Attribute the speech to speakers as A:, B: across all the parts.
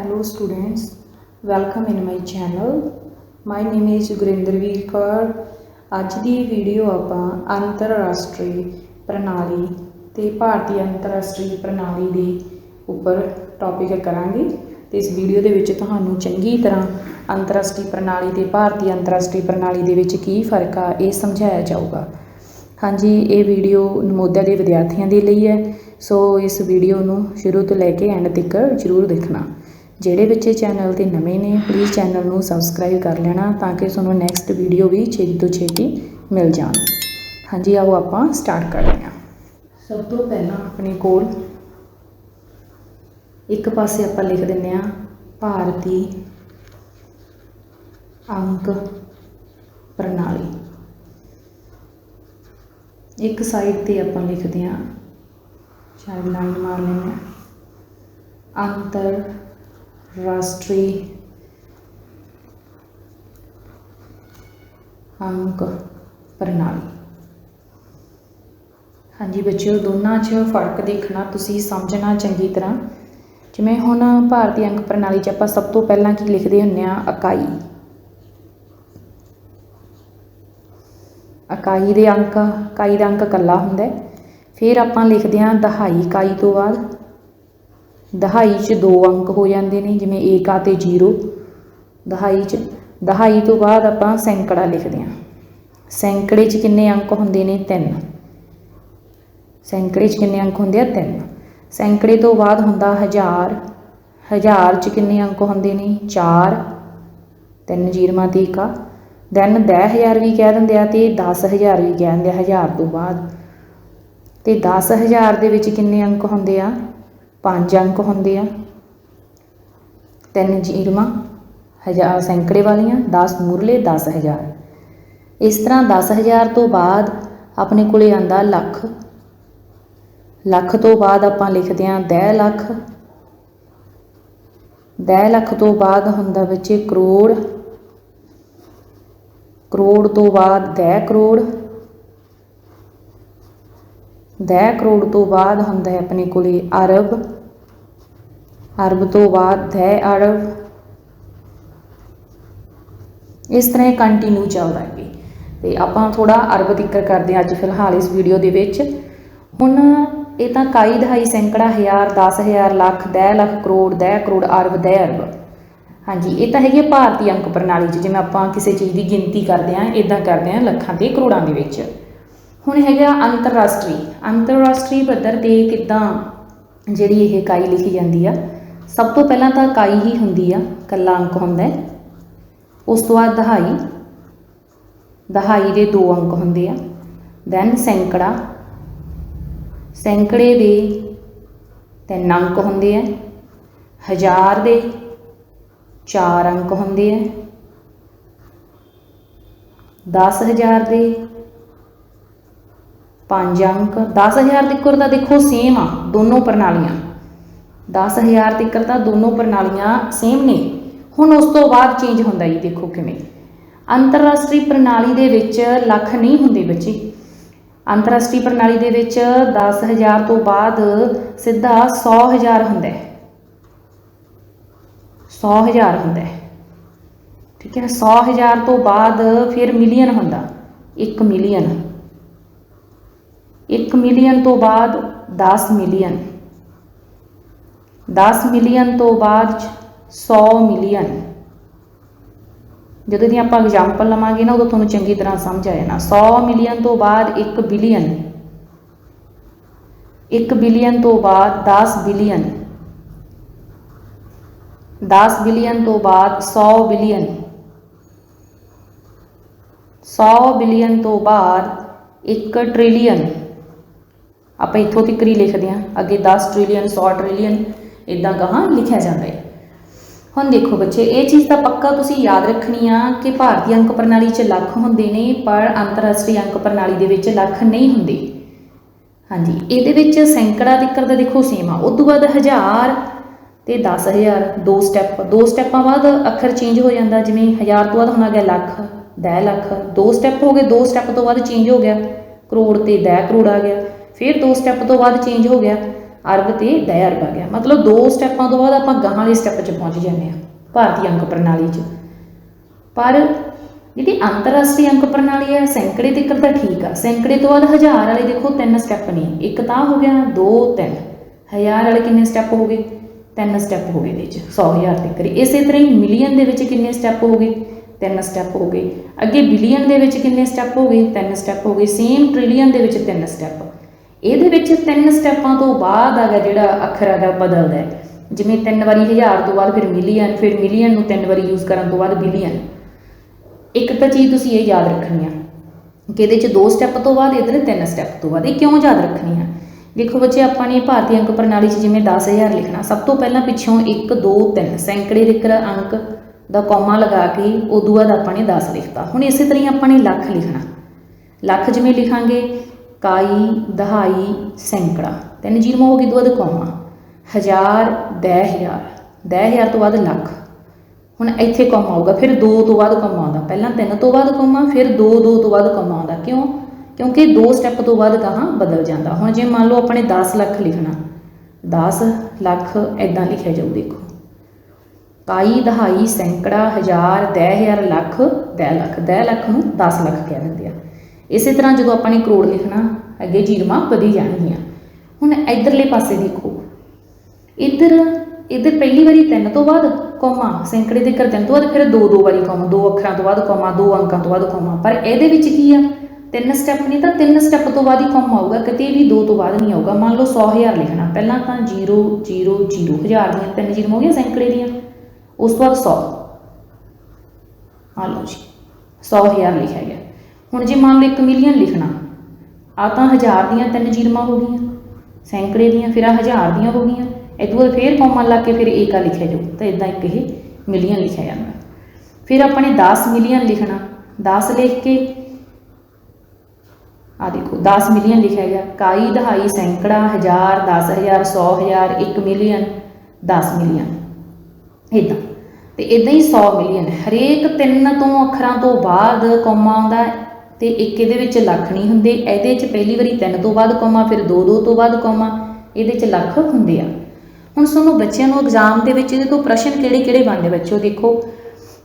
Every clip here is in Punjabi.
A: Hello students, welcome in my channel. My name is ਗੁਰਿੰਦਰਵੀਰ Kaur ਅੱਜ ਦੀ ਵੀਡੀਓ ਆਪਾਂ ਅੰਤਰਰਾਸ਼ਟਰੀ ਪ੍ਰਣਾਲੀ ਤੇ ਭਾਰਤੀ ਅੰਤਰਰਾਸ਼ਟਰੀ ਪ੍ਰਣਾਲੀ ਦੇ ਉੱਪਰ ਟੌਪਿਕ ਕਰਾਂਗੇ ਤੇ ਇਸ ਵੀਡੀਓ ਦੇ ਵਿੱਚ ਤੁਹਾਨੂੰ ਚੰਗੀ ਤਰ੍ਹਾਂ ਅੰਤਰਰਾਸ਼ਟਰੀ ਪ੍ਰਣਾਲੀ ਤੇ ਭਾਰਤੀ ਅੰਤਰਰਾਸ਼ਟਰੀ ਪ੍ਰਣਾਲੀ ਦੇ ਵਿੱਚ ਕੀ ਫ਼ਰਕ ਆ ਇਹ ਸਮਝਾਇਆ ਜਾਊਗਾ ਹਾਂਜੀ ਇਹ ਵੀਡੀਓ ਨਮੋਦਿਆ ਦੇ ਵਿਦਿਆਰਥੀਆਂ ਦੇ ਲਈ ਹੈ ਸੋ ਇਸ ਵੀਡੀਓ ਨੂੰ ਸ਼ੁਰੂ ਤੋਂ ਲੈ ਕੇ ਐਂਡ ਤੱਕ ਜ਼ਰੂਰ ਦੇਖਣਾ ਜਿਹੜੇ ਬੱਚੇ ਚੈਨਲ ਤੇ ਨਵੇਂ ਨੇ ਪਲੀਜ਼ ਚੈਨਲ ਨੂੰ ਸਬਸਕ੍ਰਾਈਬ ਕਰ ਲੈਣਾ ਤਾਂ ਕਿ ਤੁਹਾਨੂੰ ਨੈਕਸਟ ਵੀਡੀਓ ਵੀ ਛੇਤੀ ਤੋਂ ਛੇਤੀ ਮਿਲ ਜਾਣ। ਹਾਂਜੀ, ਆਓ ਆਪਾਂ ਸਟਾਰਟ ਕਰਦੇ ਹਾਂ। ਸਭ ਤੋਂ ਪਹਿਲਾਂ ਆਪਣੇ ਕੋਲ ਇੱਕ ਪਾਸੇ ਆਪਾਂ ਲਿਖ ਦਿੰਦੇ ਹਾਂ, ਭਾਰਤੀ ਅੰਕ ਪ੍ਰਣਾਲੀ। ਇੱਕ ਸਾਈਡ ਤੇ ਆਪਾਂ ਲਿਖਦੇ ਹਾਂ ਸ਼ਾਇਦ ਲਾਈਨ ਮਾਰ ਲੈਂਦੇ ਹਾਂ। ਅੰਤਰ ਰਾਸ਼ਟਰੀ ਅੰਕ ਪ੍ਰਣਾਲੀ ਹਾਂਜੀ ਬੱਚਿਓ, ਦੋਨਾਂ 'ਚ ਫ਼ਰਕ ਦੇਖਣਾ, ਤੁਸੀਂ ਸਮਝਣਾ ਚੰਗੀ ਤਰ੍ਹਾਂ। ਜਿਵੇਂ ਹੁਣ ਭਾਰਤੀ ਅੰਕ ਪ੍ਰਣਾਲੀ 'ਚ ਆਪਾਂ ਸਭ ਤੋਂ ਪਹਿਲਾਂ ਕੀ ਲਿਖਦੇ ਹੁੰਨੇ ਆ ਇਕਾਈ। ਇਕਾਈ ਦੇ ਅੰਕ, ਇਕਾਈ ਦਾ ਅੰਕ ਇਕੱਲਾ ਹੁੰਦਾ ਫਿਰ ਆਪਾਂ ਲਿਖਦੇ ਹਾਂ ਦਹਾਈ, ਇਕਾਈ ਤੋਂ ਬਾਅਦ ਦਹਾਈ 'ਚ ਦੋ ਅੰਕ ਹੋ ਜਾਂਦੇ ਨੇ, ਜਿਵੇਂ ਏਕਾ ਤੇ 0 ਦਹਾਈ 'ਚ, ਦਹਾਈ ਤੋਂ ਬਾਅਦ ਆਪਾਂ ਸੈਂਕੜਾ ਲਿਖਦੇ ਹਾਂ। ਸੈਂਕੜੇ 'ਚ ਕਿੰਨੇ ਅੰਕ ਹੁੰਦੇ ਨੇ? ਤਿੰਨ। ਸੈਂਕੜੇ 'ਚ ਕਿੰਨੇ ਅੰਕ ਹੁੰਦੇ ਆ? ਤਿੰਨ। ਸੈਂਕੜੇ ਤੋਂ ਬਾਅਦ ਹੁੰਦਾ ਹਜ਼ਾਰ। ਹਜ਼ਾਰ 'ਚ ਕਿੰਨੇ ਅੰਕ ਹੁੰਦੇ ਨੇ? 4 ਤਿੰਨ ਜੀਰਮਾਂ ਤੇ ਏਕਾ। ਦੈਨ 10000 ਵੀ ਕਹਿ ਦਿੰਦੇ ਆ ਤੇ 10000 ਵੀ ਕਹਿ ਦਿੰਦੇ ਆ ਹਜ਼ਾਰ ਤੋਂ ਬਾਅਦ। ਤੇ 10000 ਦੇ ਵਿੱਚ ਕਿੰਨੇ ਅੰਕ ਹੁੰਦੇ ਆ? ਪੰਜ ਅੰਕ ਹੁੰਦੇ ਆ। ਤਿੰਨ ਜੀਰਮਾਂ, ਹਜ਼ਾਰ ਸੈਂਕੜੇ ਵਾਲੀਆਂ 10 ਮੁਰਲੇ 10000 ਇਸ ਤਰ੍ਹਾਂ 10000 ਤੋਂ ਬਾਅਦ ਆਪਣੇ ਕੋਲੇ ਆਂਦਾ ਲੱਖ। ਲੱਖ ਤੋਂ ਬਾਅਦ ਆਪਾਂ ਲਿਖਦੇ ਆਂ 10 ਲੱਖ। 10 ਲੱਖ ਤੋਂ ਬਾਅਦ ਹੁੰਦਾ ਬੱਚੇ ਕਰੋੜ। ਕਰੋੜ ਤੋਂ ਬਾਅਦ 10 ਕਰੋੜ। 10 ਕਰੋੜ ਤੋਂ ਬਾਅਦ ਹੁੰਦਾ ਹੈ ਆਪਣੇ ਕੋਲੇ ਅਰਬ। ਅਰਬ ਤੋਂ ਬਾਅਦ 10 ਅਰਬ। ਇਸ ਤਰ੍ਹਾਂ ਇਹ ਕੰਟੀਨਿਊ ਚੱਲਦਾ ਹੈ। ਤੇ ਆਪਾਂ ਥੋੜਾ ਅਰਬ ਜ਼ਿਕਰ ਕਰਦੇ ਹਾਂ ਅੱਜ ਫਿਲਹਾਲ ਇਸ ਵੀਡੀਓ ਦੇ ਵਿੱਚ। ਹੁਣ ਇਹ ਤਾਂ ਕਾਈ ਦਹਾਈ ਸੈਂਕੜਾ ਹਜ਼ਾਰ 10000 ਲੱਖ 10 ਲੱਖ ਕਰੋੜ 10 ਕਰੋੜ ਅਰਬ 10 ਅਰਬ। ਹਾਂਜੀ, ਇਹ ਤਾਂ ਹੈਗੀ ਹੈ ਭਾਰਤੀ ਅੰਕ ਪ੍ਰਣਾਲੀ 'ਚ। ਜਿਵੇਂ ਆਪਾਂ ਕਿਸੇ ਚੀਜ਼ ਦੀ ਗਿਣਤੀ ਕਰਦੇ ਹਾਂ ਇਦਾਂ ਕਰਦੇ ਹਾਂ ਲੱਖਾਂ ਤੇ ਕਰੋੜਾਂ ਦੇ ਵਿੱਚ। ਹੁਣ ਹੈਗਾ ਅੰਤਰਰਾਸ਼ਟਰੀ। ਅੰਤਰਰਾਸ਼ਟਰੀ ਪੱਧਰ ਤੇ ਕਿੱਦਾਂ ਜਿਹੜੀ ਇਹ ਇਕਾਈ ਲਿਖੀ ਜਾਂਦੀ ਆ, ਸਭ ਤੋਂ ਪਹਿਲਾਂ ਤਾਂ ਇਕਾਈ ਹੀ ਹੁੰਦੀ ਆ ਕੱਲਾ ਅੰਕ ਹੁੰਦਾ ਹੈ। ਉਸ ਤੋਂ ਬਾਅਦ ਦਹਾਈ। ਦਹਾਈ ਦੇ ਦੋ ਅੰਕ ਹੁੰਦੇ ਆ। ਦੈਨ ਸੈਂਕੜਾ। ਸੈਂਕੜੇ ਦੇ ਤਿੰਨ ਅੰਕ ਹੁੰਦੇ ਆ। ਹਜ਼ਾਰ ਦੇ ਚਾਰ ਅੰਕ ਹੁੰਦੇ ਆ। 10000 ਦੇ ਪੰਜ ਅੰਕ। 10000 ਤੱਕਰ ਤਾਂ ਦੇਖੋ ਸੇਮ ਆ, ਦੋਨੋਂ ਪ੍ਰਣਾਲੀਆਂ। 10000 ਤੱਕਰ ਤਾਂ ਦੋਨੋਂ ਪ੍ਰਣਾਲੀਆਂ ਸੇਮ ਨੇ। ਹੁਣ ਉਸ ਤੋਂ ਬਾਅਦ ਚੇਂਜ ਹੁੰਦਾ ਜੀ, ਦੇਖੋ ਕਿਵੇਂ। ਅੰਤਰਰਾਸ਼ਟਰੀ ਪ੍ਰਣਾਲੀ ਦੇ ਵਿੱਚ ਲੱਖ ਨਹੀਂ ਹੁੰਦੇ ਬੱਚੇ। ਅੰਤਰਰਾਸ਼ਟਰੀ ਪ੍ਰਣਾਲੀ ਦੇ ਵਿੱਚ 10000 ਤੋਂ ਬਾਅਦ ਸਿੱਧਾ 100000 ਹੁੰਦਾ ਹੈ। 100000 ਹੁੰਦਾ ਹੈ। ਠੀਕ ਹੈ 100000 ਤੋਂ ਬਾਅਦ ਫਿਰ ਮਿਲੀਅਨ ਹੁੰਦਾ। 1 ਮਿਲੀਅਨ। 1 ਮਿਲੀਅਨ ਤੋਂ ਬਾਅਦ 10 ਮਿਲੀਅਨ। 10 ਮਿਲੀਅਨ ਤੋਂ ਬਾਅਦ 100 ਮਿਲੀਅਨ। ਜਦੋਂ ਦੀ ਆਪਾਂ ਐਗਜ਼ਾਮਪਲ ਲਵਾਂਗੇ ਨਾ, ਉਦੋਂ ਤੁਹਾਨੂੰ ਚੰਗੀ ਤਰ੍ਹਾਂ ਸਮਝ ਆ ਜਾਣਾ। 100 ਮਿਲੀਅਨ ਤੋਂ ਬਾਅਦ 1 ਬਿਲੀਅਨ। 1 ਬਿਲੀਅਨ ਤੋਂ ਬਾਅਦ 10 ਬਿਲੀਅਨ। 10 ਬਿਲੀਅਨ ਤੋਂ ਬਾਅਦ 100 ਬਿਲੀਅਨ। 100 ਬਿਲੀਅਨ ਤੋਂ ਬਾਅਦ 1 ਟ੍ਰਿਲੀਅਨ ਆਪਾਂ ਇੱਥੋਂ ਤੱਕ ਹੀ ਲਿਖਦੇ ਹਾਂ, ਅੱਗੇ 10 ਟ੍ਰਿਲੀਅਨ 100 ਟ੍ਰਿਲੀਅਨ ਇਦਾਂ ਕਹਾਂ ਲਿਖਿਆ ਜਾਂਦਾ ਹੈ। ਹੁਣ ਦੇਖੋ ਬੱਚੇ, ਇਹ ਚੀਜ਼ ਤਾਂ ਪੱਕਾ ਤੁਸੀਂ ਯਾਦ ਰੱਖਣੀ ਆ ਕਿ ਭਾਰਤੀ ਅੰਕ ਪ੍ਰਣਾਲੀ 'ਚ ਲੱਖ ਹੁੰਦੇ ਨੇ, ਪਰ ਅੰਤਰਰਾਸ਼ਟਰੀ ਅੰਕ ਪ੍ਰਣਾਲੀ ਦੇ ਵਿੱਚ ਲੱਖ ਨਹੀਂ ਹੁੰਦੇ। ਹਾਂਜੀ, ਇਹਦੇ ਵਿੱਚ ਸੈਂਕੜਾ ਤੱਕਰ ਦਾ ਦੇਖੋ ਸੇਮ ਆ। ਉਸ ਤੋਂ ਬਾਅਦ ਹਜ਼ਾਰ ਤੇ 10000 ਦੋ ਸਟੈਪ ਦੋ ਸਟੈਪਾਂ ਬਾਅਦ ਅੱਖਰ ਚੇਂਜ ਹੋ ਜਾਂਦਾ, ਜਿਵੇਂ ਹਜ਼ਾਰ ਤੋਂ ਬਾਅਦ ਹੁਣ ਆ ਗਿਆ ਲੱਖ 10 ਲੱਖ, ਦੋ ਸਟੈਪ ਹੋ ਗਏ, ਦੋ ਸਟੈਪ ਤੋਂ ਬਾਅਦ ਚੇਂਜ ਹੋ ਗਿਆ, ਕਰੋੜ ਤੇ 10 ਕਰੋੜ ਆ ਗਿਆ। ਫਿਰ ਦੋ ਸਟੈਪ ਤੋਂ ਬਾਅਦ ਚੇਂਜ ਹੋ ਗਿਆ। ਅਰਬ ਤੇ ਦੈ ਅਰਬ ਆ ਗਿਆ। ਮਤਲਬ ਦੋ ਸਟੈਪਾਂ ਤੋਂ ਬਾਅਦ ਆਪਾਂ ਗਾਹਾਂ ਵਾਲੇ ਸਟੈਪ 'ਚ ਪਹੁੰਚ ਜਾਂਦੇ ਆ ਭਾਰਤੀ ਅੰਕ ਪ੍ਰਣਾਲੀ 'ਚ। ਪਰ ਜਿਹੜੀ ਅੰਤਰਰਾਸ਼ਟਰੀ ਅੰਕ ਪ੍ਰਣਾਲੀ ਹੈ, ਸੈਂਕੜੇ ਤੱਕ ਤਾਂ ਠੀਕ ਆ। ਸੈਂਕੜੇ ਤੋਂ ਬਾਅਦ ਹਜ਼ਾਰ ਵਾਲੇ ਦੇਖੋ ਤਿੰਨ ਸਟੈਪ ਨੇ। ਇੱਕ ਤਾਂ ਹੋ ਗਿਆ ਦੋ, ਤਿੰਨ। ਹਜ਼ਾਰ ਵਾਲੇ ਕਿੰਨੇ ਸਟੈਪ ਹੋ ਗਏ? ਤਿੰਨ ਸਟੈਪ ਹੋ ਗਏ ਇਹਦੇ 'ਚ 100000 ਤੱਕ ਇਸੇ ਤਰ੍ਹਾਂ ਹੀ ਮਿਲੀਅਨ ਦੇ ਵਿੱਚ ਕਿੰਨੇ ਸਟੈਪ ਹੋ ਗਏ? ਤਿੰਨ ਸਟੈਪ ਹੋ ਗਏ। ਅੱਗੇ ਬਿਲੀਅਨ ਦੇ ਵਿੱਚ ਕਿੰਨੇ ਸਟੈਪ ਹੋ ਗਏ? ਤਿੰਨ ਸਟੈਪ ਹੋ ਗਏ। ਸੇਮ ਟ੍ਰਿਲੀਅਨ ਦੇ ਵਿੱਚ ਤਿੰਨ ਸਟੈਪ ਇਹਦੇ ਵਿੱਚ ਤਿੰਨ ਸਟੈਪਾਂ ਤੋਂ ਬਾਅਦ ਆਗਾ ਜਿਹੜਾ ਅੱਖਰ ਹੈਗਾ ਬਦਲਦਾ ਹੈ। ਜਿਵੇਂ ਤਿੰਨ ਵਾਰੀ ਹਜ਼ਾਰ ਤੋਂ ਬਾਅਦ ਫਿਰ ਮਿਲੀਅਨ ਫਿਰ ਮਿਲੀਅਨ ਨੂੰ ਤਿੰਨ ਵਾਰੀ ਯੂਜ਼ ਕਰਨ ਤੋਂ ਬਾਅਦ ਬਿਲੀਅਨ ਇੱਕ ਤਾਂ ਚੀਜ਼ ਤੁਸੀਂ ਇਹ ਯਾਦ ਰੱਖਣੀ ਆ ਕਿ ਇਹਦੇ ਚ ਦੋ ਸਟੈਪ ਤੋਂ ਬਾਅਦ ਇਹਦੇ ਨੇ ਤਿੰਨ ਸਟੈਪ ਤੋਂ ਬਾਅਦ। ਇਹ ਕਿਉਂ ਯਾਦ ਰੱਖਣੀ ਆ? ਦੇਖੋ ਬੱਚੇ, ਆਪਾਂ ਨੇ ਭਾਰਤੀ ਅੰਕ ਪ੍ਰਣਾਲੀ 'ਚ ਜਿਵੇਂ 10000 ਲਿਖਣਾ, ਸਭ ਤੋਂ ਪਹਿਲਾਂ ਪਿੱਛੋਂ 1 2 3 ਸੈਂਕੜੇ ਦੇ ਕਰ ਅੰਕ ਦਾ ਕੌਮਾ ਲਗਾ ਕੇ ਉਦੋਂ ਬਾਅਦ ਆਪਾਂ ਨੇ 10 ਲਿਖਤਾ। ਹੁਣ ਇਸੇ ਤਰ੍ਹਾਂ ਹੀ ਆਪਾਂ ਨੇ ਲੱਖ ਲਿਖਣਾ। ਲੱਖ ਜਿਵੇਂ ਲਿਖਾਂਗੇ ਕਾਈ, ਦਹਾਈ, ਸੈਂਕੜਾ। ਤਿੰਨ ਜੀਰੋ ਹੋ ਗਈ, ਦੋ ਬਾਅਦ ਕੌਮਾ। ਹਜ਼ਾਰ, ਦਹ ਹਜ਼ਾਰ। ਦਹ ਹਜ਼ਾਰ ਤੋਂ ਬਾਅਦ ਲੱਖ। ਹੁਣ ਇੱਥੇ ਕੌਮਾ ਆਊਗਾ, ਫਿਰ 2 ਤੋਂ ਬਾਅਦ ਕੌਮਾ ਆਉਂਦਾ ਪਹਿਲਾਂ 3 ਤੋਂ ਬਾਅਦ ਕੌਮਾ, ਫਿਰ 2 2 ਤੋਂ ਬਾਅਦ ਕੌਮਾ ਆਉਂਦਾ ਕਿਉਂ? ਕਿਉਂਕਿ ਦੋ ਸਟੈਪ ਤੋਂ ਬਾਅਦ ਕਹਾਂ ਬਦਲ ਜਾਂਦਾ। ਹੁਣ ਜੇ ਮੰਨ ਲਓ ਆਪਣੇ 10 ਲੱਖ ਲਿਖਣਾ 10 ਲੱਖ ਐਦਾਂ ਲਿਖਿਆ ਜਾਊ, ਦੇਖੋ। ਕਾਈ, ਦਹਾਈ, ਸੈਂਕੜਾ, ਹਜ਼ਾਰ, ਦਹ ਹਜ਼ਾਰ, ਲੱਖ, ਦਹ ਲੱਖ। ਦਹ ਲੱਖ ਨੂੰ 10 ਲੱਖ ਕਹਿ ਦਿੰਦੇ ਆ। ਇਸੇ ਤਰ੍ਹਾਂ ਜਦੋਂ ਆਪਾਂ ਨੇ ਕਰੋੜ ਲਿਖਣਾ, ਅੱਗੇ ਜੀਰਮਾਂ ਵਧੀ ਜਾਣਗੀਆਂ। ਹੁਣ ਇਧਰਲੇ ਪਾਸੇ ਦੇਖੋ। ਇੱਧਰ ਇੱਧਰ ਪਹਿਲੀ ਵਾਰੀ 3 ਤੋਂ ਬਾਅਦ ਕੌਮਾ, ਸੈਂਕੜੇ ਦੇ ਕਰ ਤਿੰਨ ਤੋਂ ਬਾਅਦ ਫਿਰ ਦੋ ਦੋ ਵਾਰੀ ਕੌਮਾ, ਦੋ ਅੱਖਰਾਂ ਤੋਂ ਬਾਅਦ ਕੌਮਾ, ਦੋ ਅੰਕਾਂ ਤੋਂ ਬਾਅਦ ਕੌਮਾ। ਪਰ ਇਹਦੇ ਵਿੱਚ ਕੀ ਆ? ਤਿੰਨ ਸਟੈਪ ਨਹੀਂ ਤਾਂ ਤਿੰਨ ਸਟੈਪ ਤੋਂ ਬਾਅਦ ਹੀ ਕੌਮਾ ਆਊਗਾ, ਕਿਤੇ ਵੀ ਦੋ ਤੋਂ ਬਾਅਦ ਨਹੀਂ ਆਊਗਾ। ਮੰਨ ਲਓ 100000 ਲਿਖਣਾ। ਪਹਿਲਾਂ ਤਾਂ 0 0 0 ਹਜ਼ਾਰ ਦੀਆਂ ਤਿੰਨ ਜ਼ੀਰੋ ਹੋ ਗਈਆਂ ਸੈਂਕੜੇ ਦੀਆਂ। ਉਸ ਤੋਂ ਬਾਅਦ 100 ਆ ਲਓ ਜੀ 100000 ਲਿਖਿਆ ਗਿਆ। ਹੁਣ ਜੇ ਮੰਨ ਲਓ 1 ਮਿਲੀਅਨ ਲਿਖਣਾ ਆ ਤਾਂ ਹਜ਼ਾਰ ਦੀਆਂ ਤਿੰਨ ਜੀਰਮਾਂ ਹੋ ਗਈਆਂ। ਸੈਂਕੜੇ ਦੀਆਂ, ਫਿਰ ਆ ਹਜ਼ਾਰ ਦੀਆਂ ਹੋ ਗਈਆਂ। ਇਹ ਤੋਂ ਬਾਅਦ ਫੇਰ ਕੌਮਾ ਲਾ ਕੇ ਫਿਰ ਏਕਾ ਲਿਖਿਆ ਜਾਊ। ਤਾਂ ਇਦਾਂ ਇੱਕ ਇਹ ਮਿਲੀਅਨ ਲਿਖਿਆ ਜਾਂਦਾ। ਫਿਰ ਆਪਾਂ ਨੇ 10 ਮਿਲੀਅਨ ਲਿਖਣਾ। 10 ਲਿਖ ਕੇ ਆ ਦੇਖੋ 10 ਮਿਲੀਅਨ ਲਿਖਿਆ ਗਿਆ। ਕਾਈ ਦਹਾਈ, ਸੈਂਕੜਾ, ਹਜ਼ਾਰ 10000 100000 1 ਮਿਲੀਅਨ 10 ਮਿਲੀਅਨ। ਇਦਾਂ ਤੇ ਇਦਾਂ ਹੀ 100 ਮਿਲੀਅਨ। ਹਰੇਕ ਤਿੰਨ ਤੋਂ ਅੱਖਰਾਂ ਤੋਂ ਬਾਅਦ ਕੌਮਾ ਆਉਂਦਾ ਤੇ ਇੱਕ ਇਹਦੇ ਵਿੱਚ ਲੱਖ ਨਹੀਂ ਹੁੰਦੇ, ਇਹਦੇ ਵਿੱਚ ਪਹਿਲੀ ਵਾਰੀ ਤਿੰਨ ਤੋਂ ਬਾਅਦ ਕੌਮਾ, ਫਿਰ ਦੋ ਦੋ ਤੋਂ ਬਾਅਦ ਕੌਮਾ, ਇਹਦੇ ਵਿੱਚ ਲੱਖ ਹੁੰਦੇ ਆ। ਹੁਣ ਤੁਹਾਨੂੰ ਬੱਚਿਆਂ ਨੂੰ ਐਗਜ਼ਾਮ ਦੇ ਵਿੱਚ ਇਹਦੇ ਤੋਂ ਪ੍ਰਸ਼ਨ ਕਿਹੜੇ ਕਿਹੜੇ ਬਣਦੇ ਬੱਚਿਓ ਦੇਖੋ।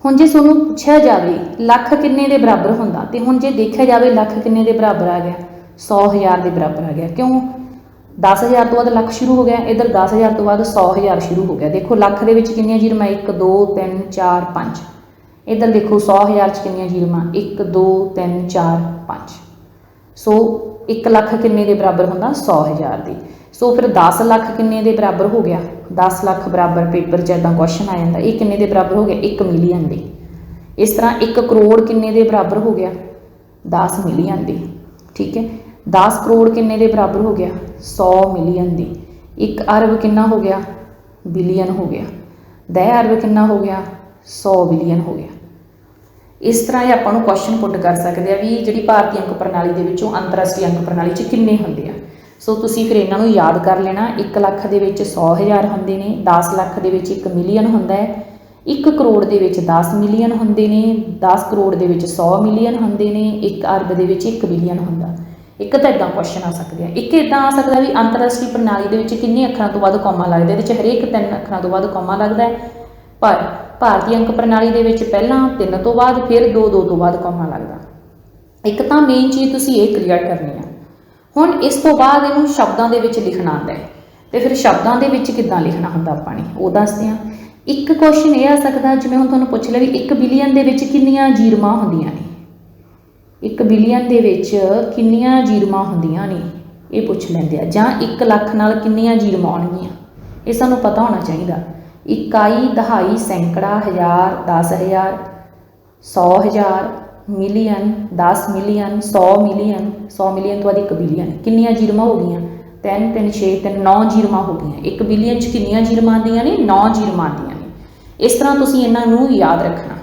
A: ਹੁਣ ਜੇ ਤੁਹਾਨੂੰ ਪੁੱਛਿਆ ਜਾਵੇ, ਲੱਖ ਕਿੰਨੇ ਦੇ ਬਰਾਬਰ ਹੁੰਦਾ? ਤੇ ਹੁਣ ਜੇ ਦੇਖਿਆ ਜਾਵੇ, ਲੱਖ ਕਿੰਨੇ ਦੇ ਬਰਾਬਰ ਆ ਗਿਆ? 100000 ਦੇ ਬਰਾਬਰ ਆ ਗਿਆ। ਕਿਉਂ? 10000 ਤੋਂ ਬਾਅਦ ਲੱਖ ਸ਼ੁਰੂ ਹੋ ਗਿਆ। ਇਧਰ 10000 ਤੋਂ ਬਾਅਦ 100000 ਸ਼ੁਰੂ ਹੋ ਗਿਆ। ਦੇਖੋ, ਲੱਖ ਦੇ ਵਿੱਚ ਕਿੰਨੀਆਂ ਜੀਰਮਾਂ? 1 2 3 4 5 ਇਧਰ ਦੇਖੋ 100000 ਚ ਕਿੰਨੀਆਂ ਜੀਰਮਾਂ 1 2 3 4 5 ਸੋ 1 ਲੱਖ ਕਿੰਨੇ ਦੇ ਬਰਾਬਰ ਹੁੰਦਾ? 100000 ਦੇ। ਸੋ ਫਿਰ 10 ਲੱਖ ਕਿੰਨੇ ਦੇ ਬਰਾਬਰ ਹੋ ਗਿਆ? 10 ਲੱਖ ਬਰਾਬਰ ਪੇਪਰ 'ਚ ਇਦਾਂ ਕੁਐਸਚਨ ਆ ਜਾਂਦਾ। ਇਹ ਕਿੰਨੇ ਦੇ ਬਰਾਬਰ ਹੋ ਗਿਆ? 1 ਮਿਲੀਅਨ ਦੇ। ਇਸ ਤਰ੍ਹਾਂ 1 ਕਰੋੜ ਕਿੰਨੇ ਦੇ ਬਰਾਬਰ ਹੋ ਗਿਆ? 10 ਮਿਲੀਅਨ ਦੇ। ਠੀਕ ਹੈ? 10 ਕਰੋੜ ਕਿੰਨੇ ਦੇ ਬਰਾਬਰ ਹੋ ਗਿਆ? 100 ਮਿਲੀਅਨ ਦੇ। 1 ਅਰਬ ਕਿੰਨਾ ਹੋ ਗਿਆ? ਬਿਲੀਅਨ ਹੋ ਗਿਆ। 10 ਅਰਬ ਕਿੰਨਾ ਹੋ ਗਿਆ? 100 ਬਿਲੀਅਨ ਹੋ ਗਿਆ। ਇਸ ਤਰ੍ਹਾਂ ਹੀ ਆਪਾਂ ਨੂੰ ਕੁਐਸਚਨ ਪੁੱਟ ਕਰ ਸਕਦੇ ਆ ਵੀ ਜਿਹੜੀ ਭਾਰਤੀ ਅੰਕ ਪ੍ਰਣਾਲੀ ਦੇ ਵਿੱਚੋਂ ਅੰਤਰਰਾਸ਼ਟਰੀ ਅੰਕ ਪ੍ਰਣਾਲੀ 'ਚ ਕਿੰਨੇ ਹੁੰਦੇ ਆ? ਸੋ ਤੁਸੀਂ ਫਿਰ ਇਹਨਾਂ ਨੂੰ ਯਾਦ ਕਰ ਲੈਣਾ 1 ਲੱਖ ਦੇ ਵਿੱਚ 100000 ਹੁੰਦੇ ਨੇ 10 ਲੱਖ ਦੇ ਵਿੱਚ 1 ਮਿਲੀਅਨ ਹੁੰਦਾ ਹੈ 1 ਕਰੋੜ ਦੇ ਵਿੱਚ 10 ਮਿਲੀਅਨ ਹੁੰਦੇ ਨੇ 10 ਕਰੋੜ ਦੇ ਵਿੱਚ 100 ਮਿਲੀਅਨ ਹੁੰਦੇ ਨੇ 1 ਅਰਬ ਦੇ ਵਿੱਚ 1 ਬਿਲੀਅਨ ਹੁੰਦਾ। ਇੱਕ ਤਾਂ ਇਦਾਂ ਕੁਐਸਚਨ ਆ ਸਕਦੇ ਆ। ਇੱਕ ਇਦਾਂ ਆ ਸਕਦਾ ਵੀ ਅੰਤਰਰਾਸ਼ਟਰੀ ਪ੍ਰਣਾਲੀ ਦੇ ਵਿੱਚ ਕਿੰਨੇ ਅੱਖਰਾਂ ਤੋਂ ਬਾਅਦ ਕੌਮਾ ਲੱਗਦਾ ਇਹਦੇ ਵਿੱਚ ਹਰੇਕ ਤਿੰਨ ਅੱਖਰਾਂ ਤੋਂ ਬਾਅਦ ਕੌਮਾ ਲੱਗਦਾ ਪਰ ਭਾਰਤੀ ਅੰਕ ਪ੍ਰਣਾਲੀ ਦੇ ਵਿੱਚ ਪਹਿਲਾਂ ਤਿੰਨ ਤੋਂ ਬਾਅਦ ਫਿਰ ਦੋ ਦੋ ਤੋਂ ਬਾਅਦ ਕੌਮਾ ਲੱਗਦਾ। ਇੱਕ ਤਾਂ ਮੇਨ ਚੀਜ਼ ਤੁਸੀਂ ਇਹ ਕਲੀਅਰ ਕਰਨੀ ਆ। ਹੁਣ ਇਸ ਤੋਂ ਬਾਅਦ ਇਹਨੂੰ ਸ਼ਬਦਾਂ ਦੇ ਵਿੱਚ ਲਿਖਣਾ ਆਉਂਦਾ ਹੈ। ਤੇ ਫਿਰ ਸ਼ਬਦਾਂ ਦੇ ਵਿੱਚ ਕਿੱਦਾਂ ਲਿਖਣਾ ਹੁੰਦਾ ਆਪਾਂ ਨੇ, ਉਹ ਦੱਸਦੇ ਆ ਇੱਕ ਕੁਐਸਚਨ ਇਹ ਆ ਸਕਦਾ, ਜਿਵੇਂ ਹੁਣ ਤੁਹਾਨੂੰ ਪੁੱਛ ਲਿਆ ਵੀ 1 ਬਿਲੀਅਨ ਦੇ ਵਿੱਚ ਕਿੰਨੀਆਂ ਜੀਰਮਾਂ ਹੁੰਦੀਆਂ ਨੇ? 1 ਬਿਲੀਅਨ ਦੇ ਵਿੱਚ ਕਿੰਨੀਆਂ ਜੀਰਮਾਂ ਹੁੰਦੀਆਂ ਨੇ? ਇਹ ਪੁੱਛ ਲੈਂਦੇ ਆ। ਜਾਂ 1 ਲੱਖ ਨਾਲ ਕਿੰਨੀਆਂ ਜੀਰਮਾਂ ਆਉਣਗੀਆਂ? ਇਹ ਸਾਨੂੰ ਪਤਾ ਹੋਣਾ ਚਾਹੀਦਾ। ਇਕਾਈ ਦਹਾਈ ਸੈਂਕੜਾ ਹਜ਼ਾਰ 10000 100000 ਮਿਲੀਅਨ 10 ਮਿਲੀਅਨ 100 ਮਿਲੀਅਨ 100 ਮਿਲੀਅਨ ਤੋਂ ਬਾਅਦ 1 ਬਿਲੀਅਨ। ਕਿੰਨੀਆਂ ਜੀਰਮਾਂ ਹੋ ਗਈਆਂ? 3 3 6 3 9 ਜੀਰਮਾਂ ਹੋ ਗਈਆਂ। 1 ਬਿਲੀਅਨ ਚ ਕਿੰਨੀਆਂ ਜੀਰਮਾਂ ਆਉਂਦੀਆਂ ਨੇ? 9 ਜੀਰਮਾਂ ਆਉਂਦੀਆਂ ਨੇ। ਇਸ ਤਰ੍ਹਾਂ ਤੁਸੀਂ ਇਹਨਾਂ ਨੂੰ ਯਾਦ ਰੱਖਣਾ।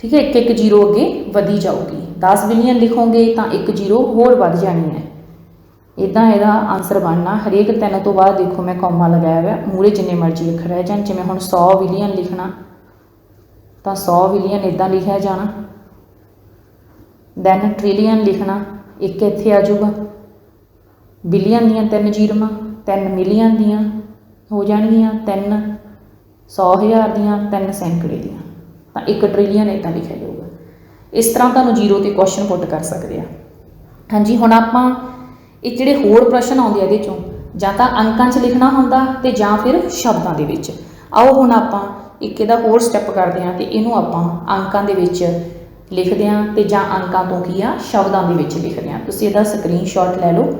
A: ਠੀਕ ਹੈ, ਇੱਕ ਇੱਕ ਜ਼ੀਰੋ ਅੱਗੇ ਵਧੀ ਜਾਊਗੀ। 10 ਬਿਲੀਅਨ ਲਿਖੋਗੇ ਤਾਂ ਇੱਕ ਜ਼ੀਰੋ ਹੋਰ ਵੱਧ ਜਾਣੀ ਹੈ। ਇਦਾਂ ਇਹਦਾ ਆਨਸਰ ਬਣਨਾ, ਹਰੇਕ ਤਿੰਨ ਤੋਂ ਬਾਅਦ ਦੇਖੋ ਮੈਂ ਕੌਮਾ ਲਗਾਇਆ ਹੋਇਆ ਮੂਰੇ ਜਿੰਨੇ ਮਰਜ਼ੀ ਅੱਖਰ ਰਹਿ ਜਾਣ, ਜਿਵੇਂ ਹੁਣ 100 ਬਿਲੀਅਨ ਲਿਖਣਾ, ਤਾਂ 100 ਬਿਲੀਅਨ ਇਦਾਂ ਲਿਖਿਆ ਜਾਣਾ। ਦੈਨ ਟ੍ਰਿਲੀਅਨ ਲਿਖਣਾ, ਇੱਕ ਇੱਥੇ ਆ ਜਾਊਗਾ। ਬਿਲੀਅਨ ਦੀਆਂ ਤਿੰਨ ਜੀਰਮਾਂ, ਤਿੰਨ ਮਿਲੀਅਨ ਦੀਆਂ ਹੋ ਜਾਣਗੀਆਂ 3 100000 ਦੀਆਂ, ਤਿੰਨ ਸੈਂਕੜੇ ਦੀਆਂ। ਤਾਂ 1 ਟ੍ਰਿਲੀਅਨ ਇਦਾਂ ਲਿਖਿਆ ਜਾਊਗਾ। ਇਸ ਤਰ੍ਹਾਂ ਤੁਹਾਨੂੰ ਜ਼ੀਰੋ ਤੇ ਕੁਐਸਚਨ ਪੁੱਟ ਕਰ ਸਕਦੇ ਆ। ਹਾਂਜੀ, ਹੁਣ ਆਪਾਂ ਇਹ ਜਿਹੜੇ ਹੋਰ ਪ੍ਰਸ਼ਨ ਆਉਂਦੇ ਆ ਇਹਦੇ ਚੋਂ, ਜਾਂ ਤਾਂ ਅੰਕਾਂ 'ਚ ਲਿਖਣਾ ਹੁੰਦਾ ਤੇ ਜਾਂ ਫਿਰ ਸ਼ਬਦਾਂ ਦੇ ਵਿੱਚ। ਆਓ ਹੁਣ ਆਪਾਂ ਇੱਕ ਇਹਦਾ ਹੋਰ ਸਟੈਪ ਕਰਦੇ ਹਾਂ ਤੇ ਇਹਨੂੰ ਆਪਾਂ ਅੰਕਾਂ ਦੇ ਵਿੱਚ ਲਿਖਦੇ ਹਾਂ ਤੇ ਜਾਂ ਅੰਕਾਂ ਤੋਂ ਕੀ ਆ? ਸ਼ਬਦਾਂ ਦੇ ਵਿੱਚ ਲਿਖਦੇ ਹਾਂ। ਤੁਸੀਂ ਇਹਦਾ ਸਕਰੀਨਸ਼ਾਟ ਲੈ ਲਓ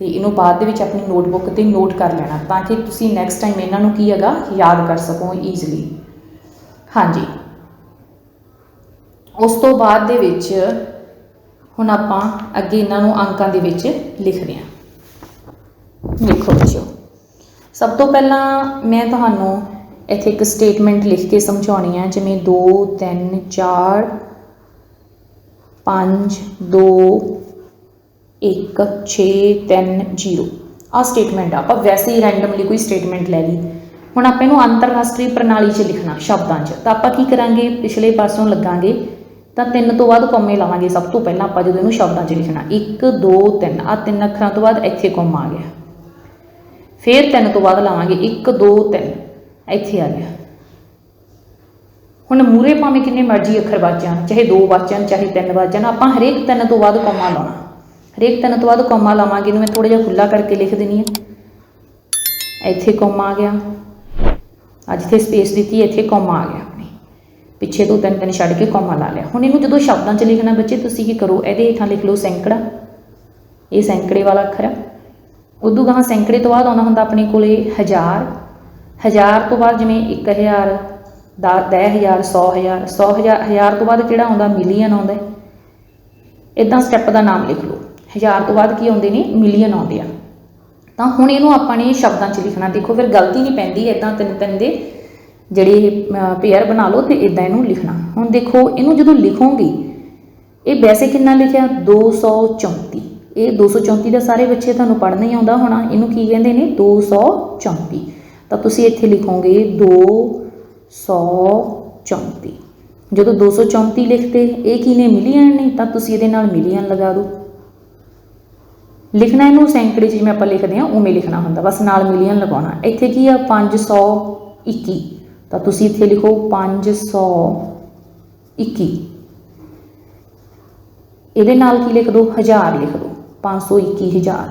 A: ਤੇ ਇਹਨੂੰ ਬਾਅਦ ਦੇ ਵਿੱਚ ਆਪਣੀ ਨੋਟਬੁੱਕ ਤੇ ਨੋਟ ਕਰ ਲੈਣਾ ਤਾਂ ਕਿ ਤੁਸੀਂ ਨੈਕਸਟ ਟਾਈਮ ਇਹਨਾਂ ਨੂੰ ਕੀ ਹੈਗਾ? ਯਾਦ ਕਰ ਸਕੋ ਈਜ਼ੀਲੀ ਹਾਂਜੀ। ਉਸ ਤੋਂ ਬਾਅਦ ਦੇ ਵਿੱਚ ਹੁਣ ਆਪਾਂ ਅੱਗੇ ਇਹਨਾਂ ਨੂੰ ਅੰਕਾਂ ਦੇ ਵਿੱਚ ਲਿਖਦੇ ਹਾਂ। ਦੇਖੋ ਬੱਚਿਓ, ਸਭ ਤੋਂ ਪਹਿਲਾਂ ਮੈਂ ਤੁਹਾਨੂੰ ਇੱਥੇ ਇੱਕ ਸਟੇਟਮੈਂਟ ਲਿਖ ਕੇ ਸਮਝਾਉਣੀ ਹੈ ਜਿਵੇਂ 2 3 4 5 2 1 6 3 0 ਆ ਸਟੇਟਮੈਂਟ ਆਪਾਂ ਵੈਸੇ ਹੀ ਰੈਂਡਮਲੀ ਕੋਈ ਸਟੇਟਮੈਂਟ ਲੈ ਲਈ। ਹੁਣ ਆਪਾਂ ਇਹਨੂੰ ਅੰਤਰਰਾਸ਼ਟਰੀ ਪ੍ਰਣਾਲੀ 'ਚ ਲਿਖਣਾ, ਸ਼ਬਦਾਂ 'ਚ। ਤਾਂ ਆਪਾਂ ਕੀ ਕਰਾਂਗੇ? ਪਿਛਲੇ ਪਾਸੋਂ ਲੱਗਾਂਗੇ ਤਾਂ ਤਿੰਨ ਤੋਂ ਬਾਅਦ ਕੋਮੇ ਲਾਵਾਂਗੇ ਸਭ ਤੋਂ ਪਹਿਲਾਂ ਆਪਾਂ ਜਦੋਂ ਇਹਨੂੰ ਸ਼ਬਦਾਂ 'ਚ ਲਿਖਣਾ। 1 2 3 ਆ ਤਿੰਨ ਅੱਖਰਾਂ ਤੋਂ ਬਾਅਦ ਇੱਥੇ ਕੋਮਾ ਆ ਗਿਆ। ਫਿਰ ਤਿੰਨ ਤੋਂ ਬਾਅਦ ਲਾਵਾਂਗੇ 1 2 3 ਇੱਥੇ ਆ ਗਿਆ। ਹੁਣ ਮੂਰੇ ਭਾਵੇਂ ਕਿੰਨੇ ਮਰਜ਼ੀ ਅੱਖਰ ਬਚਣ ਚਾਹੇ ਦੋ ਵੱਜ ਚਾਹੇ ਤਿੰਨ ਵੱਜ ਆਪਾਂ ਹਰੇਕ ਤਿੰਨ ਤੋਂ ਬਾਅਦ ਕੋਮਾ ਲਾਉਣਾ। ਹਰੇਕ ਤਿੰਨ ਤੋਂ ਬਾਅਦ ਕੋਮਾ ਲਾਵਾਂਗੇ, ਇਹਨੂੰ ਮੈਂ ਥੋੜਾ ਜਿਹਾ ਖੁੱਲਾ ਕਰਕੇ ਲਿਖ ਦਿੰਨੀ ਆ ਇੱਥੇ ਕੋਮਾ ਆ ਗਿਆ। ਅੱਜ ਜਿੱਥੇ ਸਪੇਸ ਦਿੱਤੀ ਇੱਥੇ ਕੋਮਾ ਆ ਗਿਆ। ਪਿੱਛੇ ਦੋ ਤਿੰਨ ਤਿੰਨ ਛੱਡ ਕੇ ਕੋਮਾ ਲਾ ਲਿਆ। ਹੁਣ ਇਹਨੂੰ ਜਦੋਂ ਸ਼ਬਦਾਂ 'ਚ ਲਿਖਣਾ ਬੱਚੇ, ਤੁਸੀਂ ਕੀ ਕਰੋ? ਇਹਦੇ ਹੇਠਾਂ ਲਿਖ ਲਓ ਸੈਂਕੜਾ। ਇਹ ਸੈਂਕੜੇ ਵਾਲਾ ਅੱਖਰ ਹੈ ਉਦੋਂ ਗਾਹਾਂ ਸੈਂਕੜੇ ਤੋਂ ਬਾਅਦ ਆਉਣਾ ਹੁੰਦਾ ਆਪਣੇ ਕੋਲੇ ਹਜ਼ਾਰ। ਹਜ਼ਾਰ ਤੋਂ ਬਾਅਦ ਜਿਵੇਂ 1000 ਦਾ 10000 100000 100000 ਹਜ਼ਾਰ ਤੋਂ ਬਾਅਦ ਕਿਹੜਾ ਆਉਂਦਾ? ਮਿਲੀਅਨ ਆਉਂਦਾ। ਇਦਾਂ ਸਟੈਪ ਦਾ ਨਾਮ ਲਿਖ ਲਓ। ਹਜ਼ਾਰ ਤੋਂ ਬਾਅਦ ਕੀ ਆਉਂਦੇ ਨੇ? ਮਿਲੀਅਨ ਆਉਂਦੇ ਆ। ਤਾਂ ਹੁਣ ਇਹਨੂੰ ਆਪਾਂ ਨੇ ਸ਼ਬਦਾਂ 'ਚ ਲਿਖਣਾ। ਦੇਖੋ, ਫਿਰ ਗਲਤੀ ਨਹੀਂ ਪੈਂਦੀ ਇਦਾਂ ਤਿੰਨ ਤਿੰਨ ਦੇ। ਜਿਹੜੇ ਪੇਅਰ ਬਣਾ ਲਓ ਤੇ ਇਦਾਂ ਇਹਨੂੰ ਲਿਖਣਾ। ਹੁਣ ਦੇਖੋ, ਇਹਨੂੰ ਜਦੋਂ ਲਿਖੋਗੇ, ਇਹ ਵੈਸੇ ਕਿੰਨਾ ਲਿਖਿਆ? 234 ਇਹ 234 ਦਾ ਸਾਰੇ ਬੱਚੇ ਤੁਹਾਨੂੰ ਪੜ੍ਹਨਾ ਹੀ ਆਉਂਦਾ ਹੋਣਾ। ਇਹਨੂੰ ਕੀ ਕਹਿੰਦੇ ਨੇ? 234 ਤਾਂ ਤੁਸੀਂ ਇੱਥੇ ਲਿਖੋਗੇ 234 ਜਦੋਂ 234 ਲਿਖਤੇ, ਇਹ ਕੀ ਨੇ ਮਿਲੀਅਨ ਨੇ ਤਾਂ ਤੁਸੀਂ ਇਹਦੇ ਨਾਲ ਮਿਲੀਅਨ ਲਗਾ ਦਿਓ। ਲਿਖਣਾ ਇਹਨੂੰ ਸੈਂਕੜੇ 'ਚ ਜਿਵੇਂ ਆਪਾਂ ਲਿਖਦੇ ਹਾਂ, ਉਵੇਂ ਲਿਖਣਾ ਹੁੰਦਾ। ਬਸ ਨਾਲ ਮਿਲੀਅਨ ਲਗਾਉਣਾ। ਇੱਥੇ ਕੀ ਆ? 521 ਤਾਂ ਤੁਸੀਂ ਇੱਥੇ ਲਿਖੋ 521 ਇਹਦੇ ਨਾਲ ਕੀ ਲਿਖ ਦੋ? ਹਜ਼ਾਰ ਲਿਖ ਦੋ। 521000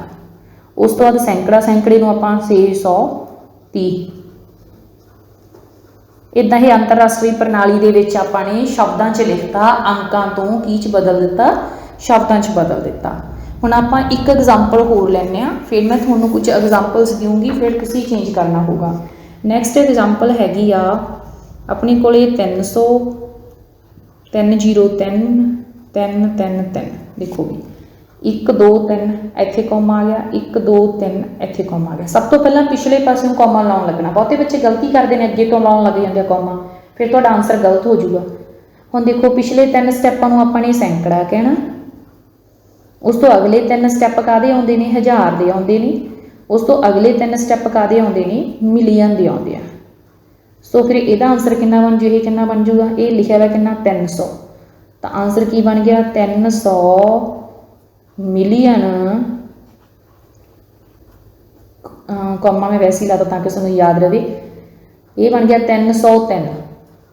A: ਉਸ ਤੋਂ ਬਾਅਦ ਸੈਂਕੜਾ, ਸੈਂਕੜੇ ਨੂੰ ਆਪਾਂ 630 ਇਦਾਂ ਹੀ ਅੰਤਰਰਾਸ਼ਟਰੀ ਪ੍ਰਣਾਲੀ ਦੇ ਵਿੱਚ ਆਪਾਂ ਨੇ ਸ਼ਬਦਾਂ 'ਚ ਲਿਖਤਾ, ਅੰਕਾਂ ਤੋਂ ਕੀ 'ਚ ਬਦਲ ਦਿੱਤਾ? ਸ਼ਬਦਾਂ 'ਚ ਬਦਲ ਦਿੱਤਾ। ਹੁਣ ਆਪਾਂ ਇੱਕ ਐਗਜ਼ਾਮਪਲ ਹੋਰ ਲੈਣੇ ਆ ਫਿਰ ਮੈਂ ਤੁਹਾਨੂੰ ਕੁਝ ਐਗਜ਼ਾਮਪਲਸ ਦਊਂਗੀ ਫਿਰ ਤੁਸੀਂ ਚੇਂਜ ਕਰਨਾ ਹੋਊਗਾ। ਨੈਕਸਟ ਐਗਜ਼ਾਮਪਲ ਹੈਗੀ ਆ, ਆਪਣੇ ਕੋਲੇ 300 303 333 ਦੇਖੋ ਵੀ। 1 2 3 ਇੱਥੇ ਕੋਮਾ ਆ ਗਿਆ 1 2 3 ਇੱਥੇ ਕੋਮਾ ਆ ਗਿਆ। ਸਭ ਤੋਂ ਪਹਿਲਾਂ ਪਿਛਲੇ ਪਾਸੇ ਨੂੰ ਕੋਮਾ ਲਾਉਣ ਲੱਗਣਾ। ਬਹੁਤੇ ਬੱਚੇ ਗਲਤੀ ਕਰਦੇ ਨੇ, ਅੱਗੇ ਤੋਂ ਲਾਉਣ ਲੱਗ ਜਾਂਦੇ ਆ ਕੋਮਾ ਫਿਰ ਤੁਹਾਡਾ ਆਨਸਰ ਗਲਤ ਹੋ ਜਾਊਗਾ। ਹੁਣ ਦੇਖੋ, ਪਿਛਲੇ ਤਿੰਨ ਸਟੈਪਾਂ ਨੂੰ ਆਪਾਂ ਨੇ ਸੈਂਕੜਾ ਕਹਿਣਾ। ਉਸ ਤੋਂ ਅਗਲੇ ਤਿੰਨ ਸਟੈਪ ਕਾਦੇ ਆਉਂਦੇ ਨੇ? ਹਜ਼ਾਰ ਦੇ ਆਉਂਦੇ ਨੇ। ਉਸ ਤੋਂ ਅਗਲੇ ਤਿੰਨ ਸਟੈਪ ਕਾਦੇ ਆਉਂਦੇ ਨੇ? ਮਿਲੀਅਨ ਦੇ ਆਉਂਦੇ ਆ। ਸੋ ਫਿਰ ਇਹਦਾ ਆਨਸਰ ਕਿੰਨਾ ਬਣ ਜੂ? ਇਹ ਕਿੰਨਾ ਬਣ ਜੂਗਾ? ਇਹ ਲਿਖਿਆ ਹੋਇਆ ਕਿੰਨਾ? 300 ਤਾਂ ਆਨਸਰ ਕੀ ਬਣ ਗਿਆ? 300 ਮਿਲੀਅਨ ਕੌਮਾ ਮੈਂ ਵੈਸੇ ਹੀ ਲਾਤਾ ਤਾਂ ਕਿ ਤੁਹਾਨੂੰ ਯਾਦ ਰਵੇ। ਇਹ ਬਣ ਗਿਆ 303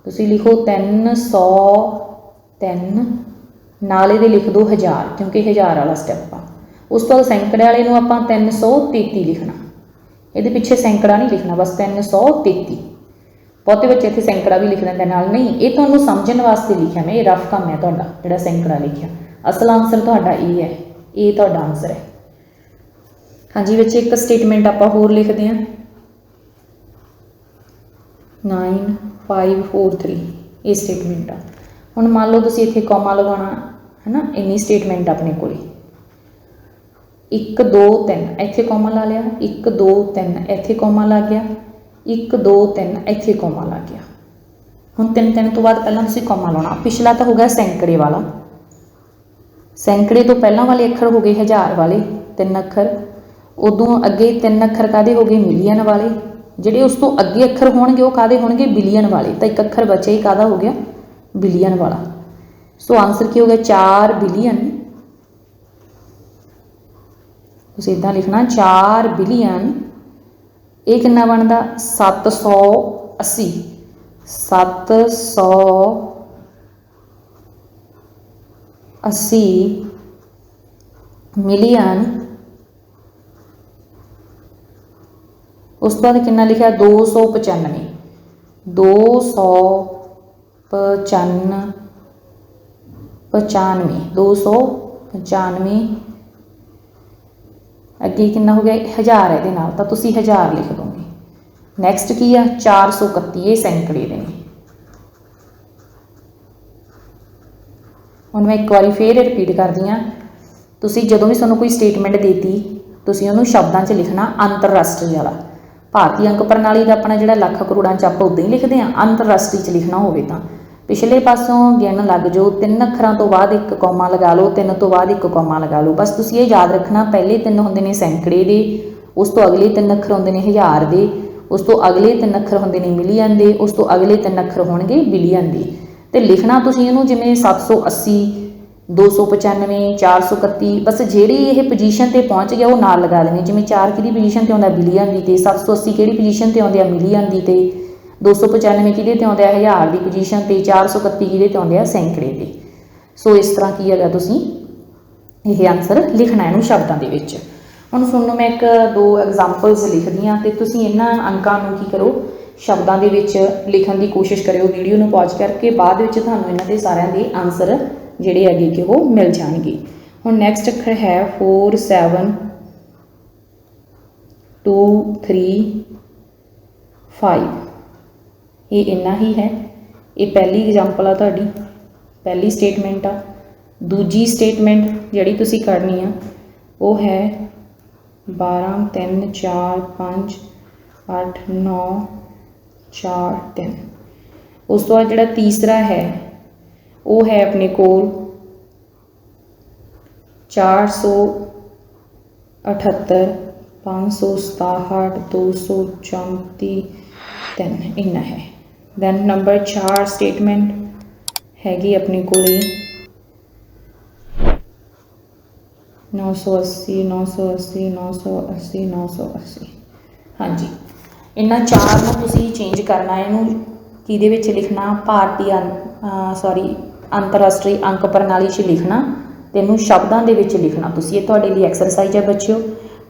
A: ਤੁਸੀਂ ਲਿਖੋ 303 ਨਾਲ ਇਹਦੇ ਲਿਖ ਦਿਓ 1000 ਕਿਉਂਕਿ 1000 ਵਾਲਾ ਸਟੈਪ ਆ। ਉਸ ਤੋਂ ਬਾਅਦ ਸੈਂਕੜੇ ਵਾਲੇ ਨੂੰ ਆਪਾਂ 333 ਲਿਖਣਾ। ਇਹਦੇ ਪਿੱਛੇ ਸੈਂਕੜਾ ਨਹੀਂ ਲਿਖਣਾ, ਬਸ 333 ਬਹੁਤੇ ਬੱਚੇ ਇੱਥੇ ਸੈਂਕੜਾ ਵੀ ਲਿਖ ਦਿੰਦੇ ਨਾਲ ਨਹੀਂ, ਇਹ ਤੁਹਾਨੂੰ ਸਮਝਣ ਵਾਸਤੇ ਲਿਖਿਆ ਮੈਂ, ਇਹ ਰਫ ਕੰਮ ਹੈ ਤੁਹਾਡਾ, ਜਿਹੜਾ ਸੈਂਕੜਾ ਲਿਖਿਆ। ਅਸਲ ਆਨਸਰ ਤੁਹਾਡਾ ਇਹ ਹੈ, ਇਹ ਤੁਹਾਡਾ ਆਨਸਰ ਹੈ। ਹਾਂਜੀ ਵਿੱਚ ਇੱਕ ਸਟੇਟਮੈਂਟ ਆਪਾਂ ਹੋਰ ਲਿਖਦੇ ਹਾਂ। 9543 ਇਹ ਸਟੇਟਮੈਂਟ ਆ। ਹੁਣ ਮੰਨ ਲਓ ਤੁਸੀਂ ਇੱਥੇ ਕੋਮਾ ਲਗਾਉਣਾ ਹੈ ਨਾ ਇੰਨੀ ਸਟੇਟਮੈਂਟ ਆਪਣੇ ਕੋਲੇ। 1 2 3 ਇੱਥੇ ਕੋਮਾ ਲਾ ਲਿਆ। 1 2 3 ਇੱਥੇ ਕੋਮਾ ਲੱਗ ਗਿਆ। 1 2 3 ਇੱਥੇ ਕੋਮਾ ਲੱਗ ਗਿਆ। ਹੁਣ ਤਿੰਨ ਤਿੰਨ ਤੋਂ ਬਾਅਦ ਪਹਿਲਾਂ ਤੁਸੀਂ ਕੋਮਾ ਲਾਉਣਾ। ਪਿਛਲਾ ਤਾਂ ਹੋ ਗਿਆ ਸੈਂਕੜੇ ਵਾਲਾ। ਸੈਂਕੜੇ ਤੋਂ ਪਹਿਲਾਂ ਵਾਲੇ ਅੱਖਰ ਹੋ ਗਏ ਹਜ਼ਾਰ ਵਾਲੇ, ਤਿੰਨ ਅੱਖਰ। ਉਦੋਂ ਅੱਗੇ ਤਿੰਨ ਅੱਖਰ ਕਾਦੇ ਹੋ ਗਏ? ਮਿਲੀਅਨ ਵਾਲੇ। ਜਿਹੜੇ ਉਸ ਤੋਂ ਅੱਗੇ ਅੱਖਰ ਹੋਣਗੇ, ਉਹ ਕਾਦੇ ਹੋਣਗੇ? ਬਿਲੀਅਨ ਵਾਲੇ। ਤਾਂ ਇੱਕ ਅੱਖਰ ਬਚਿਆ ਹੀ ਕਾਦਾ ਹੋ ਗਿਆ? ਬਿਲੀਅਨ ਵਾਲਾ। ਸੋ ਆਨਸਰ ਕੀ ਹੋ ਗਿਆ? 4 ਬਿਲੀਅਨ। ਤੁਸੀਂ ਇਦਾਂ ਲਿਖਣਾ 4 ਬਿਲੀਅਨ, ਇਹ ਕਿੰਨਾ ਬਣਦਾ? 780 700 80 ਮਿਲੀਅਨ। ਉਸ ਤੋਂ ਬਾਅਦ ਕਿੰਨਾ ਲਿਖਿਆ? 295 295 95 295 ਅੱਗੇ ਕਿੰਨਾ ਹੋ ਗਿਆ? 1000 ਇਹਦੇ ਨਾਲ, ਤਾਂ ਤੁਸੀਂ 1000 ਲਿਖ ਦੋਗੇ। ਨੈਕਸਟ ਕੀ ਆ? 431 ਇਹ ਸੈਂਕੜੇ ਦੇ ਨੇ। ਹੁਣ ਮੈਂ ਇੱਕ ਵਾਰੀ ਫੇਰ ਰਿਪੀਟ ਕਰਦੀ ਆ ਤੁਸੀਂ ਜਦੋਂ ਵੀ ਤੁਹਾਨੂੰ ਕੋਈ ਸਟੇਟਮੈਂਟ ਦੇਤੀ, ਤੁਸੀਂ ਉਹਨੂੰ ਸ਼ਬਦਾਂ 'ਚ ਲਿਖਣਾ ਅੰਤਰਰਾਸ਼ਟਰੀ ਵਾਲਾ। ਭਾਰਤੀ ਅੰਕ ਪ੍ਰਣਾਲੀ ਦਾ ਆਪਣਾ ਜਿਹੜਾ ਲੱਖ ਕਰੋੜਾਂ 'ਚ ਆਪਾਂ ਉਦਾਂ ਹੀ ਲਿਖਦੇ ਆ ਅੰਤਰਰਾਸ਼ਟਰੀ 'ਚ ਲਿਖਣਾ ਹੋਵੇ ਤਾਂ। ਪਿਛਲੇ ਪਾਸੋਂ ਗਿਣ ਲੱਗ ਜਾਓ, ਤਿੰਨ ਅੱਖਰਾਂ ਤੋਂ ਬਾਅਦ ਇੱਕ ਕੌਮਾ ਲਗਾ ਲਓ, ਤਿੰਨ ਤੋਂ ਬਾਅਦ ਇੱਕ ਕੌਮਾ ਲਗਾ ਲਓ। ਬਸ ਤੁਸੀਂ ਇਹ ਯਾਦ ਰੱਖਣਾ, ਪਹਿਲੇ ਤਿੰਨ ਹੁੰਦੇ ਨੇ ਸੈਂਕੜੇ ਦੇ, ਉਸ ਤੋਂ ਅਗਲੇ ਤਿੰਨ ਅੱਖਰ ਹੁੰਦੇ ਨੇ ਹਜ਼ਾਰ ਦੇ, ਉਸ ਤੋਂ ਅਗਲੇ ਤਿੰਨ ਅੱਖਰ ਹੁੰਦੇ ਨੇ ਮਿਲੀਅਨ ਦੇ, ਉਸ ਤੋਂ ਅਗਲੇ ਤਿੰਨ ਅੱਖਰ ਹੋਣਗੇ ਬਿਲੀਅਨ ਦੇ। ਤੇ ਲਿਖਣਾ ਤੁਸੀਂ ਇਹਨੂੰ ਜਿਵੇਂ 780 295 431 ਬਸ ਜਿਹੜੀ ਇਹ ਪੋਜੀਸ਼ਨ ਤੇ ਪਹੁੰਚ ਗਿਆ ਉਹ ਨਾਲ ਲਗਾ ਦੇਣੀ ਜਿਵੇਂ 4 ਕਿਹੜੀ ਪੋਜੀਸ਼ਨ ਤੇ ਆਉਂਦਾ, ਬਿਲੀਅਨ ਦੀ ਤੇ 780 ਕਿਹੜੀ ਪੋਜੀਸ਼ਨ ਤੇ ਆਉਂਦੇ ਆ, ਮਿਲੀਅਨ ਦੀ ਤੇ। 295 ਕਿਹਦੇ ਤੇ ਆਉਂਦੇ ਆ ਹਜ਼ਾਰ ਦੀ ਪੋਜੀਸ਼ਨ ਤੇ 431 ਕਿਹਦੇ ਤੇ ਆਉਂਦੇ ਆ ਸੈਂਕੜੇ 'ਤੇ। ਸੋ ਇਸ ਤਰ੍ਹਾਂ ਕੀ ਹੈਗਾ ਤੁਸੀਂ? ਇਹ ਆਨਸਰ ਲਿਖਣਾ ਇਹਨੂੰ ਸ਼ਬਦਾਂ ਦੇ ਵਿੱਚ। ਹੁਣ ਤੁਹਾਨੂੰ ਮੈਂ ਇੱਕ, ਦੋ ਐਗਜ਼ਾਮਪਲਸ ਲਿਖਦੀ ਹਾਂ ਤੇ ਤੁਸੀਂ ਇਹਨਾਂ ਅੰਕਾਂ ਨੂੰ ਕੀ ਕਰੋ? ਸ਼ਬਦਾਂ ਦੇ ਵਿੱਚ ਲਿਖਣ ਦੀ ਕੋਸ਼ਿਸ਼ ਕਰਿਓ। ਵੀਡੀਓ ਨੂੰ ਪੌਜ਼ ਕਰਕੇ ਬਾਅਦ ਵਿੱਚ ਤੁਹਾਨੂੰ ਇਹਨਾਂ ਦੇ ਸਾਰਿਆਂ ਦੇ ਆਨਸਰ ਜਿਹੜੇ ਹੈਗੇ ਕਿ ਉਹ ਮਿਲ ਜਾਣਗੇ। ਹੁਣ ਨੈਕਸਟ ਅੱਖਰ ਹੈ 4 7 2 3 5 ਇਹ ਇੰਨਾ ਹੀ ਹੈ। ਇਹ ਪਹਿਲੀ ਐਗਜ਼ਾਮਪਲ ਆ ਤੁਹਾਡੀ। ਪਹਿਲੀ ਸਟੇਟਮੈਂਟ ਆ। ਦੂਜੀ ਸਟੇਟਮੈਂਟ ਜਿਹੜੀ ਤੁਸੀਂ ਕਰਨੀ ਆ, ਉਹ ਹੈ 12 3 4 5 8 9 4 3 ਉਸ ਤੋਂ ਬਾਅਦ ਜਿਹੜਾ ਤੀਸਰਾ ਹੈ, ਉਹ ਹੈ ਆਪਣੇ ਕੋਲ 478 567 234 ਤਿੰਨ। ਇੰਨਾ ਹੈ। ਦੈਨ ਨੰਬਰ 4 ਸਟੇਟਮੈਂਟ ਹੈਗੀ ਆਪਣੇ ਕੋਲੇ 980 980 980 980 ਹਾਂਜੀ। ਇਹਨਾਂ ਚਾਰ ਨੂੰ ਤੁਸੀਂ ਚੇਂਜ ਕਰਨਾ, ਇਹਨੂੰ ਕਿਹਦੇ ਵਿੱਚ ਲਿਖਣਾ? ਭਾਰਤੀ ਸੌਰੀ ਅੰਤਰਰਾਸ਼ਟਰੀ ਅੰਕ ਪ੍ਰਣਾਲੀ 'ਚ ਲਿਖਣਾ ਤੇ ਇਹਨੂੰ ਸ਼ਬਦਾਂ ਦੇ ਵਿੱਚ ਲਿਖਣਾ। ਤੁਸੀਂ ਇਹ ਤੁਹਾਡੇ ਲਈ ਐਕਸਰਸਾਈਜ਼ ਹੈ ਬੱਚਿਓ।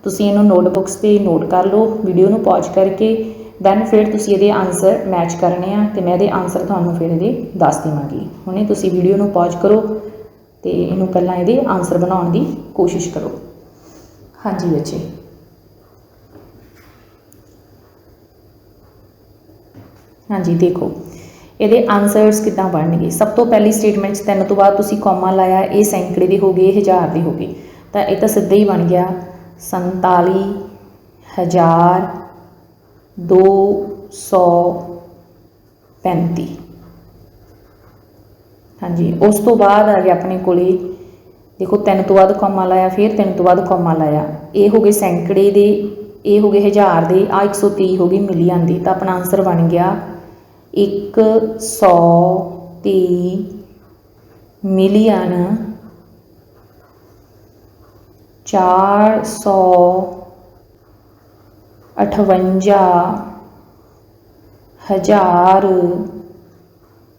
A: ਤੁਸੀਂ ਇਹਨੂੰ ਨੋਟਬੁੱਕਸ ਤੇ ਨੋਟ ਕਰ ਲਓ। ਵੀਡੀਓ ਨੂੰ ਪੌਜ਼ ਕਰਕੇ ਦੈਨ ਫਿਰ ਤੁਸੀਂ ਇਹਦੇ ਆਨਸਰ ਮੈਚ ਕਰਨੇ ਆ ਤੇ ਮੈਂ ਇਹਦੇ ਆਨਸਰ ਤੁਹਾਨੂੰ ਫਿਰ ਇਹਦੇ ਦੱਸ ਦੇਵਾਂਗੀ। ਹੁਣੇ ਤੁਸੀਂ ਵੀਡੀਓ ਨੂੰ ਪੌਜ਼ ਕਰੋ ਤੇ ਇਹਨੂੰ ਪਹਿਲਾਂ ਇਹਦੇ ਆਨਸਰ ਬਣਾਉਣ ਦੀ ਕੋਸ਼ਿਸ਼ ਕਰੋ। ਹਾਂਜੀ ਬੱਚੇ। ਹਾਂਜੀ, ਦੇਖੋ, ਇਹਦੇ ਆਨਸਰਸ ਕਿੱਦਾਂ ਬਣਨਗੇ? ਸਭ ਤੋਂ ਪਹਿਲੀ ਸਟੇਟਮੈਂਟ 'ਚ ਤਿੰਨ ਤੋਂ ਬਾਅਦ ਤੁਸੀਂ ਕੌਮਾ ਲਾਇਆ, ਇਹ ਸੈਂਕੜੇ ਦੇ ਹੋ ਗਏ ਹਜ਼ਾਰ ਦੇ ਹੋ ਗਏ ਤਾਂ ਇਹ ਤਾਂ ਸਿੱਧਾ ਹੀ ਬਣ ਗਿਆ। 47 ਹਜ਼ਾਰ 235 ਹਾਂਜੀ, ਉਸ ਤੋਂ ਬਾਅਦ ਆ ਗਿਆ ਆਪਣੇ ਕੋਲੇ, ਦੇਖੋ ਤਿੰਨ ਤੋਂ ਬਾਅਦ ਕੌਮਾ ਲਾਇਆ, ਫਿਰ ਤਿੰਨ ਤੋਂ ਬਾਅਦ ਕੌਮਾ ਲਾਇਆ। ਇਹ ਹੋ ਗਏ ਸੈਂਕੜੇ ਦੇ, ਇਹ ਹੋ ਗਏ ਹਜ਼ਾਰ ਦੇ ਆ 130 ਹੋ ਗਈ ਮਿਲੀਅਨ ਦੀ। ਤਾਂ ਆਪਣਾ ਆਨਸਰ ਬਣ ਗਿਆ 130 ਮਿਲੀਅਨ 458 ਹਜ਼ਾਰ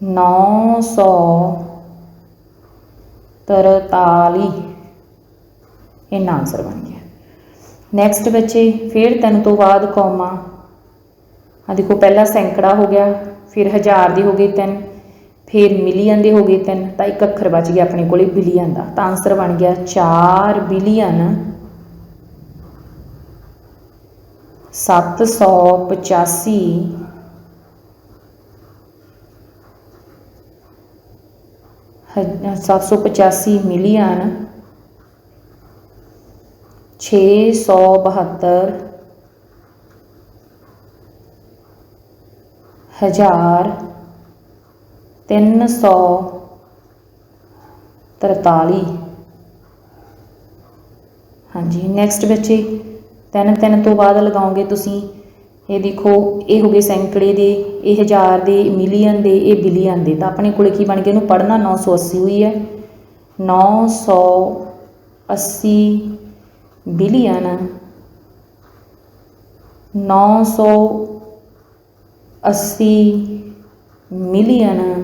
A: 943 ਇਹਨਾਂ ਆਨਸਰ ਬਣ ਗਿਆ। ਨੈਕਸਟ ਬੱਚੇ, ਫਿਰ ਤਿੰਨ ਤੋਂ ਬਾਅਦ ਕੌਮਾ। ਆ ਦੇਖੋ, ਪਹਿਲਾ ਸੈਂਕੜਾ ਹੋ ਗਿਆ, ਫਿਰ ਹਜ਼ਾਰ ਦੇ ਹੋ ਗਏ ਤਿੰਨ, ਫਿਰ ਮਿਲੀਅਨ ਦੇ ਹੋ ਗਏ ਤਿੰਨ, ਤਾਂ ਇੱਕ ਅੱਖਰ ਬਚ ਗਿਆ ਆਪਣੇ ਕੋਲੇ, ਬਿਲੀਅਨ ਦਾ। ਤਾਂ ਆਨਸਰ ਬਣ ਗਿਆ 4 ਬਿਲੀਅਨ। 785 785 ਮਿਲੀਅਨ 672 ਹਜ਼ਾਰ ਤਿੰਨ ਸੌ ਤਰਤਾਲੀ ਹਾਂਜੀ ਨੈਕਸਟ ਬੱਚੇ ਤਿੰਨ ਤਿੰਨ ਤੋਂ ਬਾਅਦ ਲਗਾਓਗੇ ਤੁਸੀਂ। ਇਹ ਦੇਖੋ, ਇਹ ਹੋ ਗਏ ਸੈਂਕੜੇ ਦੇ, ਇਹ ਹਜ਼ਾਰ ਦੇ ਮਿਲੀਅਨ ਦੇ, ਇਹ ਬਿਲੀਅਨ ਦੇ। ਤਾਂ ਆਪਣੇ ਕੋਲੇ ਕੀ ਬਣ ਗਿਆ ਇਹਨੂੰ ਪੜ੍ਹਨਾ 980 ਹੋਈ ਹੈ। 980 ਬਿਲੀਅਨ। ਨੌ ਸੌ ਅੱਸੀ ਮਿਲੀਅਨ।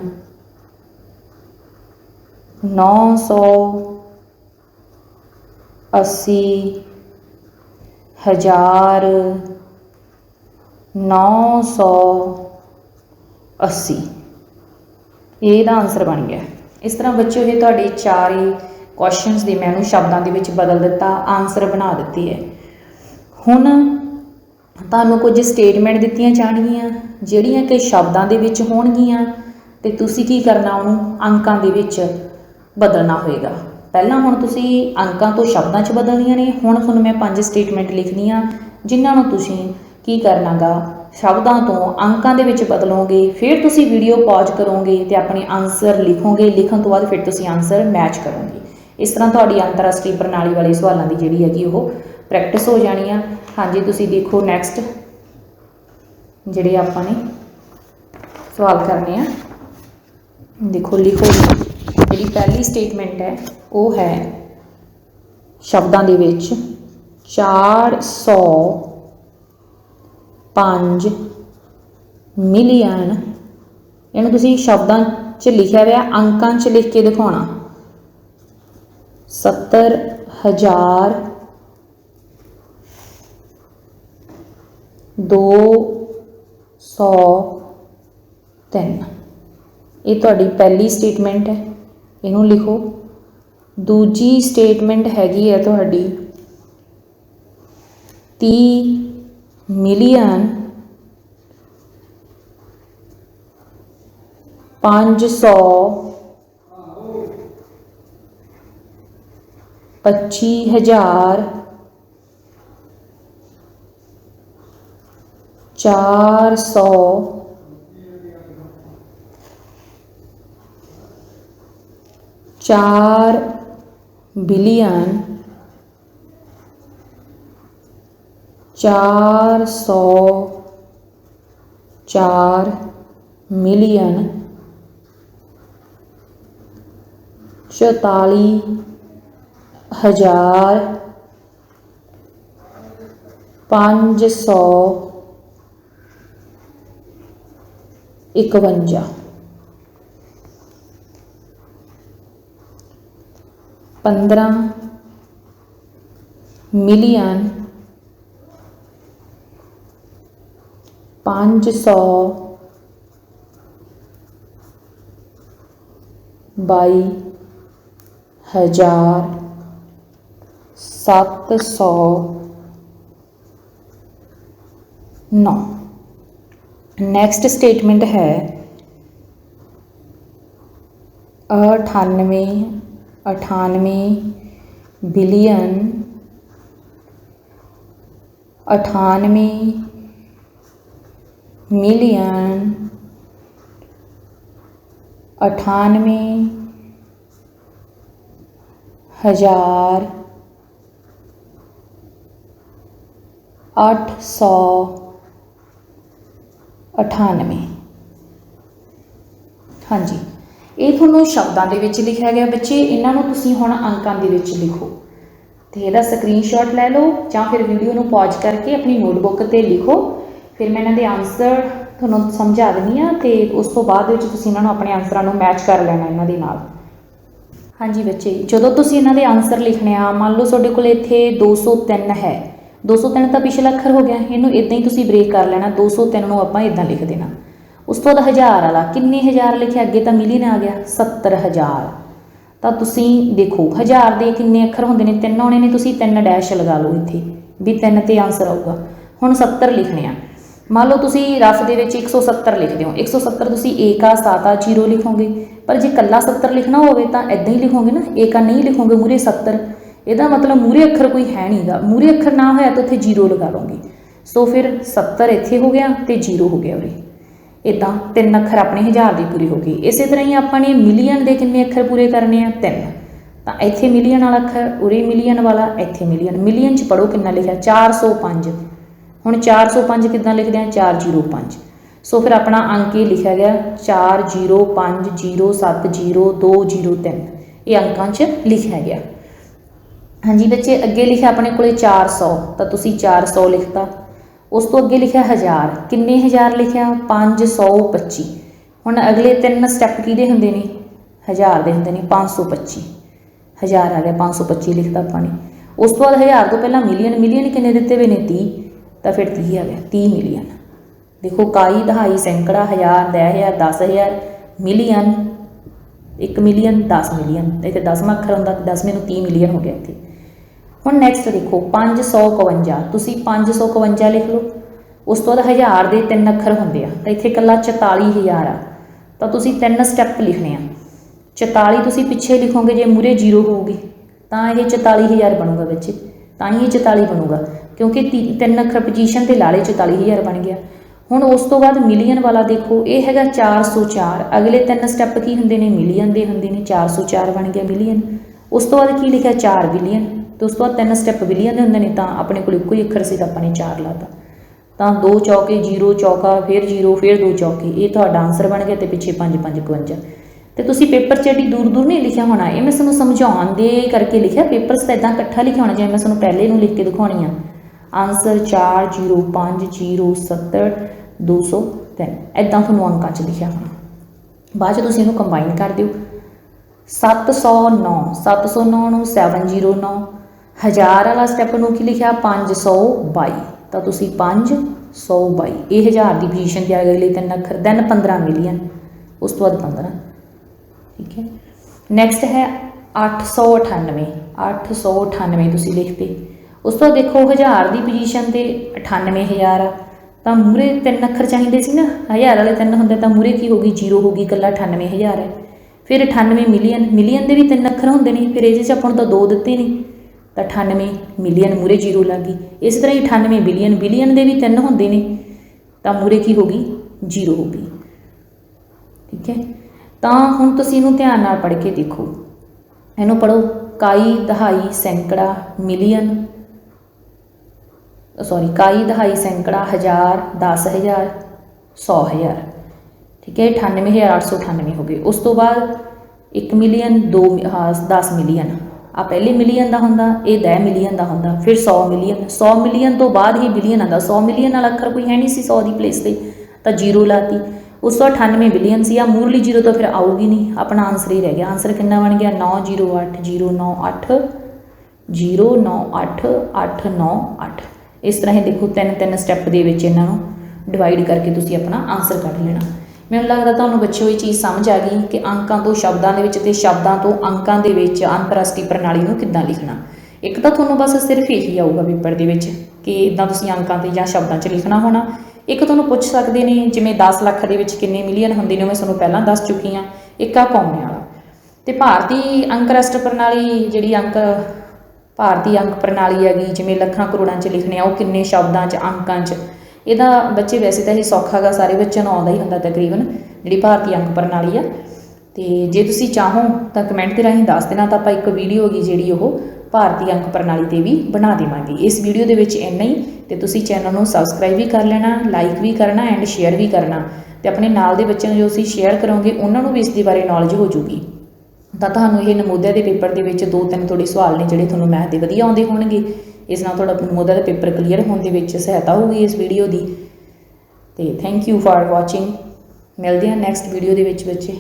A: ਨੌ ਸੌ ਅੱਸੀ ਹਜ਼ਾਰ ਨੌ ਸੌ ਅੱਸੀ। ਇਹ ਇਹਦਾ ਆਨਸਰ ਬਣ ਗਿਆ। ਇਸ ਤਰ੍ਹਾਂ ਬੱਚਿਓ ਇਹ ਤੁਹਾਡੇ ਚਾਰੇ ਕੁਐਸਚਨਸ ਦੇ ਮੈਂ ਉਹਨੂੰ ਸ਼ਬਦਾਂ ਦੇ ਵਿੱਚ ਬਦਲ ਦਿੱਤਾ ਆਨਸਰ ਬਣਾ ਦਿੱਤੀ ਹੈ। ਹੁਣ ਤੁਹਾਨੂੰ ਕੁਝ ਸਟੇਟਮੈਂਟ ਦਿੱਤੀਆਂ ਜਾਣਗੀਆਂ, ਜਿਹੜੀਆਂ ਕਿ ਸ਼ਬਦਾਂ ਦੇ ਵਿੱਚ ਹੋਣਗੀਆਂ ਤੇ ਤੁਸੀਂ ਕੀ ਕਰਨਾ ਉਹਨੂੰ ਅੰਕਾਂ ਦੇ ਵਿੱਚ ਬਦਲਣਾ ਹੋਏਗਾ। ਪਹਿਲਾਂ ਹੁਣ ਤੁਸੀਂ ਅੰਕਾਂ ਤੋਂ ਸ਼ਬਦਾਂ 'ਚ ਬਦਲਣੀਆਂ ਨੇ, ਹੁਣ ਤੁਹਾਨੂੰ ਮੈਂ ਪੰਜ ਸਟੇਟਮੈਂਟ ਲਿਖਣੀਆਂ, ਜਿਨ੍ਹਾਂ ਨੂੰ ਤੁਸੀਂ ਕੀ ਕਰਨਾਗਾ? ਸ਼ਬਦਾਂ ਤੋਂ ਅੰਕਾਂ ਦੇ ਵਿੱਚ ਬਦਲੋਗੇ, ਫਿਰ ਤੁਸੀਂ ਵੀਡੀਓ ਪੌਜ਼ ਕਰੋਗੇ ਤੇ ਆਪਣੇ ਆਨਸਰ ਲਿਖੋਗੇ, ਲਿਖਣ ਤੋਂ ਬਾਅਦ ਫਿਰ ਤੁਸੀਂ ਆਨਸਰ ਮੈਚ ਕਰੋਗੇ। ਇਸ ਤਰ੍ਹਾਂ ਤੁਹਾਡੀ ਅੰਤਰਰਾਸ਼ਟਰੀ ਪ੍ਰਣਾਲੀ ਵਾਲੇ ਸਵਾਲਾਂ ਦੀ ਜਿਹੜੀ ਹੈਗੀ ਉਹ ਪ੍ਰੈਕਟਿਸ ਹੋ ਜਾਣੀ ਆ। ਹਾਂਜੀ, ਤੁਸੀਂ ਦੇਖੋ ਨੈਕਸਟ ਜਿਹੜੇ ਆਪਾਂ ਨੇ ਸਵਾਲ ਕਰਨੇ ਆ। ਦੇਖੋ, ਲਿਖੋ ਜਿਹੜੀ ਪਹਿਲੀ ਸਟੇਟਮੈਂਟ ਹੈ, ਉਹ ਹੈ ਸ਼ਬਦਾਂ ਦੇ ਵਿੱਚ 400 5 ਮਿਲੀਅਨ, ਇਹਨੂੰ ਤੁਸੀਂ ਸ਼ਬਦਾਂ 'ਚ ਲਿਖਿਆ ਹੋਇਆ, ਅੰਕਾਂ 'ਚ ਲਿਖ ਕੇ ਦਿਖਾਉਣਾ। 70000 ਦੋ ਸੌ ਤਿੰਨ। ਇਹ ਤੁਹਾਡੀ ਪਹਿਲੀ ਸਟੇਟਮੈਂਟ ਹੈ। ਇਹਨੂੰ ਲਿਖੋ। ਦੂਜੀ ਸਟੇਟਮੈਂਟ ਹੈਗੀ ਹੈ ਤੁਹਾਡੀ। 30 ਮਿਲੀਅਨ 500 25000 400 ਚਾਰ ਬਿਲੀਅਨ ਚਾਰ ਸੌ ਚਾਰ ਮਿਲੀਅਨ 44 ਹਜ਼ਾਰ 500 51 पंद्रह मिलियन पाँच सौ बाई हज़ार सात सौ नौ। नेक्स्ट स्टेटमेंट है अठानवे ਅਠਾਨਵੇਂ ਅਠਾਨਵੇਂ ਬਿਲੀਅਨ ਅਠਾਨਵੇਂ ਮਿਲੀਅਨ ਅਠਾਨਵੇਂ ਹਜ਼ਾਰ ਅੱਠ ਸੌ ਅਠਾਨਵੇਂ ਹਾਂਜੀ ਇਹ ਤੁਹਾਨੂੰ ਸ਼ਬਦਾਂ ਦੇ ਵਿੱਚ ਲਿਖਿਆ ਗਿਆ ਬੱਚੇ, ਇਹਨਾਂ ਨੂੰ ਤੁਸੀਂ ਹੁਣ ਅੰਕਾਂ ਦੇ ਵਿੱਚ ਲਿਖੋ। ਤੇ ਇਹਦਾ ਸਕਰੀਨਸ਼ਾਟ ਲੈ ਲਓ ਜਾਂ ਫਿਰ ਵੀਡੀਓ ਨੂੰ ਪੌਜ਼ ਕਰਕੇ ਆਪਣੀ ਨੋਟਬੁੱਕ ਤੇ ਲਿਖੋ। ਫਿਰ ਮੈਂ ਇਹਨਾਂ ਦੇ ਆਨਸਰ ਤੁਹਾਨੂੰ ਸਮਝਾ ਦਿੰਦੀ ਆ ਤੇ ਉਸ ਤੋਂ ਬਾਅਦ ਵਿੱਚ ਤੁਸੀਂ ਇਹਨਾਂ ਨੂੰ ਆਪਣੇ ਆਨਸਰਾਂ ਨੂੰ ਮੈਚ ਕਰ ਲੈਣਾ ਇਹਨਾਂ ਦੇ ਨਾਲ। ਹਾਂਜੀ ਬੱਚੇ, ਜਦੋਂ ਤੁਸੀਂ ਇਹਨਾਂ ਦੇ ਆਨਸਰ ਲਿਖਣੇ ਆ, ਮੰਨ ਲਓ ਤੁਹਾਡੇ ਕੋਲ ਇੱਥੇ 203 ਹੈ। 203 ਤਾਂ ਪਿਛਲਾ ਅੱਖਰ ਹੋ ਗਿਆ, ਇਹਨੂੰ ਇਦਾਂ ਹੀ ਤੁਸੀਂ ਬ੍ਰੇਕ ਕਰ ਲੈਣਾ 203 ਨੂੰ ਆਪਾਂ ਇਦਾਂ ਲਿਖ ਦੇਣਾ। ਉਸ ਤੋਂ ਬਾਅਦ ਹਜ਼ਾਰ ਵਾਲਾ, ਕਿੰਨੇ ਹਜ਼ਾਰ ਲਿਖਿਆ? ਅੱਗੇ ਤਾਂ ਮਿਲੀ ਨਾ ਆ ਗਿਆ 70000 ਤਾਂ ਤੁਸੀਂ ਦੇਖੋ, ਹਜ਼ਾਰ ਦੇ ਕਿੰਨੇ ਅੱਖਰ ਹੁੰਦੇ ਨੇ? ਤਿੰਨ ਆਉਣੇ ਨੇ, ਤੁਸੀਂ ਤਿੰਨ ਡੈਸ਼ ਲਗਾ ਲਓ ਇੱਥੇ, ਵੀ ਤਿੰਨ ਤੇ ਆਨਸਰ ਆਊਗਾ। ਹੁਣ 70 ਲਿਖਣੇ ਆ। ਮੰਨ ਲਓ ਤੁਸੀਂ ਰਫ ਦੇ ਵਿੱਚ 170 ਲਿਖਦੇ ਹੋ। 170 ਤੁਸੀਂ ਏਕਾ ਸਾਤਾ ਜ਼ੀਰੋ ਲਿਖੋਗੇ। ਪਰ ਜੇ ਕੱਲਾ 70 ਲਿਖਣਾ ਹੋਵੇ, ਤਾਂ ਇਦਾਂ ਹੀ ਲਿਖੋਗੇ ਨਾ। ਏਕਾ ਨਹੀਂ ਲਿਖੋਗੇ ਮੂਰੇ 70 ਇਹਦਾ ਮਤਲਬ ਮੂਰੇ ਅੱਖਰ ਕੋਈ ਹੈ ਨਹੀਂਗਾ ਮੂਰੇ ਅੱਖਰ ਨਾ ਹੋਇਆ ਤਾਂ ਉੱਥੇ ਜ਼ੀਰੋ ਲਗਾ ਲਓਗੇ। ਸੋ ਫਿਰ 70 ਇੱਥੇ ਹੋ ਗਿਆ ਤੇ ਜ਼ੀਰੋ ਹੋ ਗਿਆ ਉਰੇ। ਇਦਾਂ ਤਿੰਨ ਅੱਖਰ ਆਪਣੇ ਹਜ਼ਾਰ ਦੀ ਪੂਰੀ ਹੋ ਗਈ। ਇਸੇ ਤਰ੍ਹਾਂ ਹੀ ਆਪਾਂ ਨੇ ਮਿਲੀਅਨ ਦੇ ਕਿੰਨੇ ਅੱਖਰ ਪੂਰੇ ਕਰਨੇ ਆ? ਤਿੰਨ। ਤਾਂ ਇੱਥੇ ਮਿਲੀਅਨ ਵਾਲਾ ਅੱਖਰ, ਉਰੇ ਮਿਲੀਅਨ ਵਾਲਾ, ਇੱਥੇ ਮਿਲੀਅਨ। ਮਿਲੀਅਨ ਚ ਪੜੋ ਕਿੰਨਾ ਲਿਖਿਆ? 405 ਹੁਣ 405 ਕਿੱਦਾਂ ਲਿਖਦੇ ਆ? 405 ਸੋ ਫਿਰ ਆਪਣਾ ਅੰਕ ਇਹ ਲਿਖਿਆ ਗਿਆ 4050702003 ਇਹ ਅੰਕਾਂ 'ਚ ਲਿਖਿਆ ਗਿਆ।
B: ਹਾਂਜੀ ਬੱਚੇ, ਅੱਗੇ ਲਿਖਿਆ ਆਪਣੇ ਕੋਲੇ 400 ਤਾਂ ਤੁਸੀਂ 400 ਲਿਖਤਾ। ਉਸ ਤੋਂ ਅੱਗੇ ਲਿਖਿਆ ਹਜ਼ਾਰ। ਕਿੰਨੇ ਹਜ਼ਾਰ ਲਿਖਿਆ? 525 ਹੁਣ ਅਗਲੇ ਤਿੰਨ ਸਟੈਪ ਕਿਹਦੇ ਹੁੰਦੇ ਨੇ? ਹਜ਼ਾਰ ਦੇ ਹੁੰਦੇ ਨੇ 525 ਹਜ਼ਾਰ ਆ ਗਿਆ 525 ਲਿਖਤਾ ਆਪਾਂ ਨੇ। ਉਸ ਤੋਂ ਬਾਅਦ ਹਜ਼ਾਰ ਤੋਂ ਪਹਿਲਾਂ ਮਿਲੀਅਨ ਮਿਲੀਅਨ ਕਿੰਨੇ ਦਿੱਤੇ ਹੋਏ ਨੇ? 30 ਤਾਂ ਫਿਰ 30 ਆ ਗਿਆ 30 ਮਿਲੀਅਨ ਦੇਖੋ ਕਾਈ ਦਹਾਈ, ਸੈਂਕੜਾ, ਹਜ਼ਾਰ ਦਸ ਹਜ਼ਾਰ 10000 ਮਿਲੀਅਨ 1 ਮਿਲੀਅਨ 10 ਮਿਲੀਅਨ ਇੱਥੇ 10ਵਾਂ ਅੱਖਰ ਹੁੰਦਾ ਤੇ 10ਵੇਂ ਨੂੰ 30 ਮਿਲੀਅਨ ਹੋ ਗਿਆ ਇੱਥੇ। ਹੁਣ ਨੈਕਸਟ ਦੇਖੋ 551 ਤੁਸੀਂ 551 ਲਿਖ ਲਓ। ਉਸ ਤੋਂ ਬਾਅਦ ਹਜ਼ਾਰ ਦੇ ਤਿੰਨ ਅੱਖਰ ਹੁੰਦੇ ਆ, ਤਾਂ ਇੱਥੇ ਇਕੱਲਾ 44000 ਆ। ਤਾਂ ਤੁਸੀਂ ਤਿੰਨ ਸਟੈਪ ਲਿਖਣੇ ਆ। 44 ਤੁਸੀਂ ਪਿੱਛੇ ਲਿਖੋਗੇ, ਜੇ ਮੂਰੇ ਜ਼ੀਰੋ ਹੋਊਗੀ, ਤਾਂ ਇਹ 44000 ਬਣੂਗਾ ਵਿੱਚ। ਤਾਂ ਹੀ ਇਹ 44 ਬਣੂਗਾ, ਕਿਉਂਕਿ ਤੀ- ਤਿੰਨ ਅੱਖਰ ਪੋਜੀਸ਼ਨ ਤੇ ਲਾਲੇ 44000 ਬਣ ਗਿਆ। ਹੁਣ ਉਸ ਤੋਂ ਬਾਅਦ ਮਿਲੀਅਨ ਵਾਲਾ ਦੇਖੋ, ਇਹ ਹੈਗਾ 404 ਅਗਲੇ ਤਿੰਨ ਸਟੈਪ ਕੀ ਹੁੰਦੇ ਨੇ? ਮਿਲੀਅਨ ਦੇ ਹੁੰਦੇ ਨੇ 404 ਬਣ ਗਿਆ ਮਿਲੀਅਨ ਉਸ ਤੋਂ ਬਾਅਦ ਕੀ ਲਿਖਿਆ? 4 ਬਿਲੀਅਨ ਤੇ ਉਸ ਤੋਂ ਬਾਅਦ ਤਿੰਨ ਸਟੈਪ ਬਿਲੀਅਨ ਦੇ ਹੁੰਦੇ ਨੇ, ਤਾਂ ਆਪਣੇ ਕੋਲ ਇੱਕੋ ਹੀ ਅੱਖਰ ਸੀ ਤਾਂ ਆਪਾਂ ਨੇ 4 ਲਾਤਾ ਤਾਂ ਦੋ ਚੌਕੇ, ਜੀਰੋ ਚੌਕਾ, ਫਿਰ ਜੀਰੋ, ਫਿਰ ਦੋ ਚੌਕੇ, ਇਹ ਤੁਹਾਡਾ ਆਨਸਰ ਬਣ ਗਿਆ ਤੇ ਪਿੱਛੇ 5 5 51 ਤੇ ਤੁਸੀਂ ਪੇਪਰ 'ਚ ਏਡੀ ਦੂਰ ਦੂਰ ਨਹੀਂ ਲਿਖਿਆ ਹੋਣਾ, ਇਹ ਮੈਂ ਤੁਹਾਨੂੰ ਸਮਝਾਉਣ ਦੇ ਕਰਕੇ ਲਿਖਿਆ, ਪੇਪਰ 'ਚ ਤਾਂ ਇਦਾਂ ਇਕੱਠਾ ਲਿਖਿਆ ਹੋਣਾ, ਜਿਵੇਂ ਮੈਂ ਤੁਹਾਨੂੰ ਪਹਿਲੇ ਨੂੰ ਲਿਖ ਕੇ ਦਿਖਾਉਣੀ ਆ। ਆਨਸਰ 4 0 5 0 70 203 ਇਦਾਂ ਤੁਹਾਨੂੰ ਅੰਕਾਂ 'ਚ ਲਿਖਿਆ ਹੋਣਾ। ਬਾਅਦ 'ਚ ਤੁਸੀਂ ਇਹਨੂੰ ਕੰਬਾਈਨ ਕਰ ਦਿਓ। 709 709 ਨੂੰ 709 ਹਜ਼ਾਰ ਵਾਲਾ ਸਟੈਪ ਨੂੰ ਕੀ ਲਿਖਿਆ? 522 ਤਾਂ ਤੁਸੀਂ 522 ਇਹ ਹਜ਼ਾਰ ਦੀ ਪੋਜੀਸ਼ਨ ਤੇ ਆ ਗਈ ਲਈ ਤਿੰਨ ਅੱਖਰ ਦੈਨ 15 ਮਿਲੀਅਨ। ਉਸ ਤੋਂ ਬਾਅਦ 15 ਠੀਕ ਹੈ? ਨੈਕਸਟ ਹੈ 898 898 ਤੁਸੀਂ ਲਿਖਦੇ ਉਸ ਤੋਂ ਬਾਅਦ ਦੇਖੋ, ਹਜ਼ਾਰ ਦੀ ਪੋਜੀਸ਼ਨ ਤੇ 98000 ਆ। ਤਾਂ ਮੂਰੇ ਤਿੰਨ ਅੱਖਰ ਚਾਹੀਦੇ ਸੀ ਨਾ? ਹਜ਼ਾਰ ਵਾਲੇ ਤਿੰਨ ਹੁੰਦੇ, ਤਾਂ ਮੂਰੇ ਕੀ ਹੋਗੀ ਜ਼ੀਰੋ ਹੋਗੀ ਇਕੱਲਾ 98000 ਹੈ। ਫਿਰ 98 ਮਿਲੀਅਨ। ਮਿਲੀਅਨ ਦੇ ਵੀ ਤਿੰਨ ਅੱਖਰ ਹੁੰਦੇ ਨੇ। ਫਿਰ ਇਹਦੇ 'ਚ ਆਪਾਂ ਨੂੰ ਤਾਂ ਦੋ ਦਿੱਤੇ ਨੇ। ਤਾਂ 98 ਮਿਲੀਅਨ ਮੂਰੇ ਜ਼ੀਰੋ ਲੱਗ ਗਈ। ਇਸ ਤਰ੍ਹਾਂ ਹੀ 98 ਬਿਲੀਅਨ ਬਿਲੀਅਨ ਦੇ ਵੀ ਤਿੰਨ ਹੁੰਦੇ ਨੇ, ਤਾਂ ਮੂਰੇ ਕੀ ਹੋਗੀ ਜ਼ੀਰੋ ਹੋਗੀ ਠੀਕ ਹੈ? ਤਾਂ ਹੁਣ ਤੁਸੀਂ ਇਹਨੂੰ ਧਿਆਨ ਨਾਲ ਪੜ੍ਹ ਕੇ ਦੇਖੋ। ਇਹਨੂੰ ਪੜੋ ਕਾਈ, ਦਹਾਈ, ਸੈਂਕੜਾ, ਮਿਲੀਅਨ। ਸੌਰੀ ਕਾਈ, ਦਹਾਈ, ਸੈਂਕੜਾ, ਹਜ਼ਾਰ 10000 100000 ਠੀਕ ਹੈ? 98898 ਹੋ ਗਏ। ਉਸ ਤੋਂ ਬਾਅਦ 1 ਮਿਲੀਅਨ 2 ਹਾਂ 10 ਮਿਲੀਅਨ। ਆ ਪਹਿਲੇ ਮਿਲੀਅਨ ਦਾ ਹੁੰਦਾ, ਇਹ 10 ਮਿਲੀਅਨ ਦਾ ਹੁੰਦਾ, ਫਿਰ 100 ਮਿਲੀਅਨ 100 ਮਿਲੀਅਨ ਤੋਂ ਬਾਅਦ ਹੀ ਬਿਲੀਅਨ ਆਉਂਦਾ 100 ਮਿਲੀਅਨ ਵਾਲਾ ਅੱਖਰ ਕੋਈ ਹੈ ਨਹੀਂ ਸੀ 100 ਦੀ ਪਲੇਸ ਤੇ, ਤਾਂ ਜ਼ੀਰੋ ਲਾਤੀ। ਉਸ ਤੋਂ 98 ਬਿਲੀਅਨ ਸੀ ਆ ਮੂਰਲੀ ਜ਼ੀਰੋ ਤਾਂ ਫਿਰ ਆਊਗੀ ਨਹੀਂ, ਆਪਣਾ ਆਨਸਰ ਹੀ ਰਹਿ ਗਿਆ। ਆਨਸਰ ਕਿੰਨਾ ਬਣ ਗਿਆ? 908098 098898 ਇਸ ਤਰ੍ਹਾਂ ਹੀ ਦੇਖੋ ਤਿੰਨ ਤਿੰਨ ਸਟੈਪ ਦੇ ਵਿੱਚ ਇਹਨਾਂ ਨੂੰ ਡਿਵਾਈਡ ਕਰਕੇ ਤੁਸੀਂ ਆਪਣਾ ਆਨਸਰ ਕੱਢ ਲੈਣਾ। ਮੈਨੂੰ ਲੱਗਦਾ ਤੁਹਾਨੂੰ ਬੱਚਿਓ ਇਹ ਚੀਜ਼ ਸਮਝ ਆ ਗਈ ਕਿ ਅੰਕਾਂ ਤੋਂ ਸ਼ਬਦਾਂ ਦੇ ਵਿੱਚ ਤੇ ਸ਼ਬਦਾਂ ਤੋਂ ਅੰਕਾਂ ਦੇ ਵਿੱਚ ਅੰਤਰਰਾਸ਼ਟਰੀ ਪ੍ਰਣਾਲੀ ਨੂੰ ਕਿੱਦਾਂ ਲਿਖਣਾ। ਇੱਕ ਤਾਂ ਤੁਹਾਨੂੰ ਬਸ ਸਿਰਫ ਇਹੀ ਆਊਗਾ ਪੇਪਰ ਦੇ ਵਿੱਚ ਕਿ ਇਦਾਂ ਤੁਸੀਂ ਅੰਕਾਂ ਤੇ ਜਾਂ ਸ਼ਬਦਾਂ 'ਚ ਲਿਖਣਾ ਹੋਣਾ। ਇੱਕ ਤੁਹਾਨੂੰ ਪੁੱਛ ਸਕਦੇ ਨੇ, ਜਿਵੇਂ 10 ਲੱਖ ਦੇ ਵਿੱਚ ਕਿੰਨੇ ਮਿਲੀਅਨ ਹੁੰਦੇ ਨੇ ਉਹ ਮੈਂ ਤੁਹਾਨੂੰ ਪਹਿਲਾਂ ਦੱਸ ਚੁੱਕੀ ਹਾਂ। ਇੱਕ ਆ ਕੌਮੇ ਵਾਲਾ। ਤੇ ਭਾਰਤੀ ਅੰਕਰਾਸ਼ਟਰ ਪ੍ਰਣਾਲੀ ਜਿਹੜੀ ਅੰਕ, ਭਾਰਤੀ ਅੰਕ ਪ੍ਰਣਾਲੀ ਹੈਗੀ, ਜਿਵੇਂ ਲੱਖਾਂ ਕਰੋੜਾਂ 'ਚ ਲਿਖਣੇ ਆ, ਉਹ ਕਿੰਨੇ ਸ਼ਬਦਾਂ 'ਚ, ਅੰਕਾਂ 'ਚ। ਇਹਦਾ ਬੱਚੇ ਵੈਸੇ ਤਾਂ ਇਹ ਸੌਖਾ ਗਾ, ਸਾਰੇ ਬੱਚਿਆਂ ਨੂੰ ਆਉਂਦਾ ਹੀ ਹੁੰਦਾ ਤਕਰੀਬਨ, ਜਿਹੜੀ ਭਾਰਤੀ ਅੰਕ ਪ੍ਰਣਾਲੀ ਆ। ਤੇ ਜੇ ਤੁਸੀਂ ਚਾਹੋ ਤਾਂ ਕਮੈਂਟ ਦੇ ਰਾਹੀਂ ਦੱਸ ਦੇਣਾ, ਤਾਂ ਆਪਾਂ ਇੱਕ ਵੀਡੀਓ ਹੈਗੀ ਜਿਹੜੀ ਉਹ ਭਾਰਤੀ ਅੰਕ ਪ੍ਰਣਾਲੀ ਤੇ ਵੀ ਬਣਾ ਦੇਵਾਂਗੇ। ਇਸ ਵੀਡੀਓ ਦੇ ਵਿੱਚ ਇੰਨਾ ਹੀ, ਤੇ ਤੁਸੀਂ ਚੈਨਲ ਨੂੰ ਸਬਸਕ੍ਰਾਈਬ ਵੀ ਕਰ ਲੈਣਾ ਲਾਈਕ ਵੀ ਕਰਨਾ ਐਂਡ ਸ਼ੇਅਰ ਵੀ ਕਰਨਾ। ਤੇ ਆਪਣੇ ਨਾਲ ਦੇ ਬੱਚਿਆਂ ਨੂੰ ਜੋ ਅਸੀਂ ਸ਼ੇਅਰ ਕਰੋਗੇ, ਉਹਨਾਂ ਨੂੰ ਵੀ ਇਸ ਦੇ ਬਾਰੇ ਨੌਲੇਜ ਹੋ ਜੂਗੀ। ਤਾਂ ਤੁਹਾਨੂੰ ਇਹ ਨਮੋਦਿਆ ਦੇ ਪੇਪਰ ਦੇ ਵਿੱਚ ਦੋ ਤਿੰਨ ਥੋੜੇ ਸਵਾਲ ਨੇ ਜਿਹੜੇ ਤੁਹਾਨੂੰ ਮੈਥ ਦੇ ਵਧੀਆ ਆਉਂਦੇ ਹੋਣਗੇ। ਇਸ ਨਾਲ ਤੁਹਾਡਾ ਨਮੋਦਿਆ ਦਾ ਪੇਪਰ ਕਲੀਅਰ ਹੋਣ ਦੇ ਵਿੱਚ ਸਹਾਇਤਾ ਹੋਊਗੀ ਇਸ ਵੀਡੀਓ ਦੀ। ਤੇ ਥੈਂਕ ਯੂ ਫਾਰ ਵਾਚਿੰਗ ਮਿਲਦੇ ਹਾਂ ਨੈਕਸਟ ਵੀਡੀਓ ਦੇ ਵਿੱਚ ਬੱਚੇ।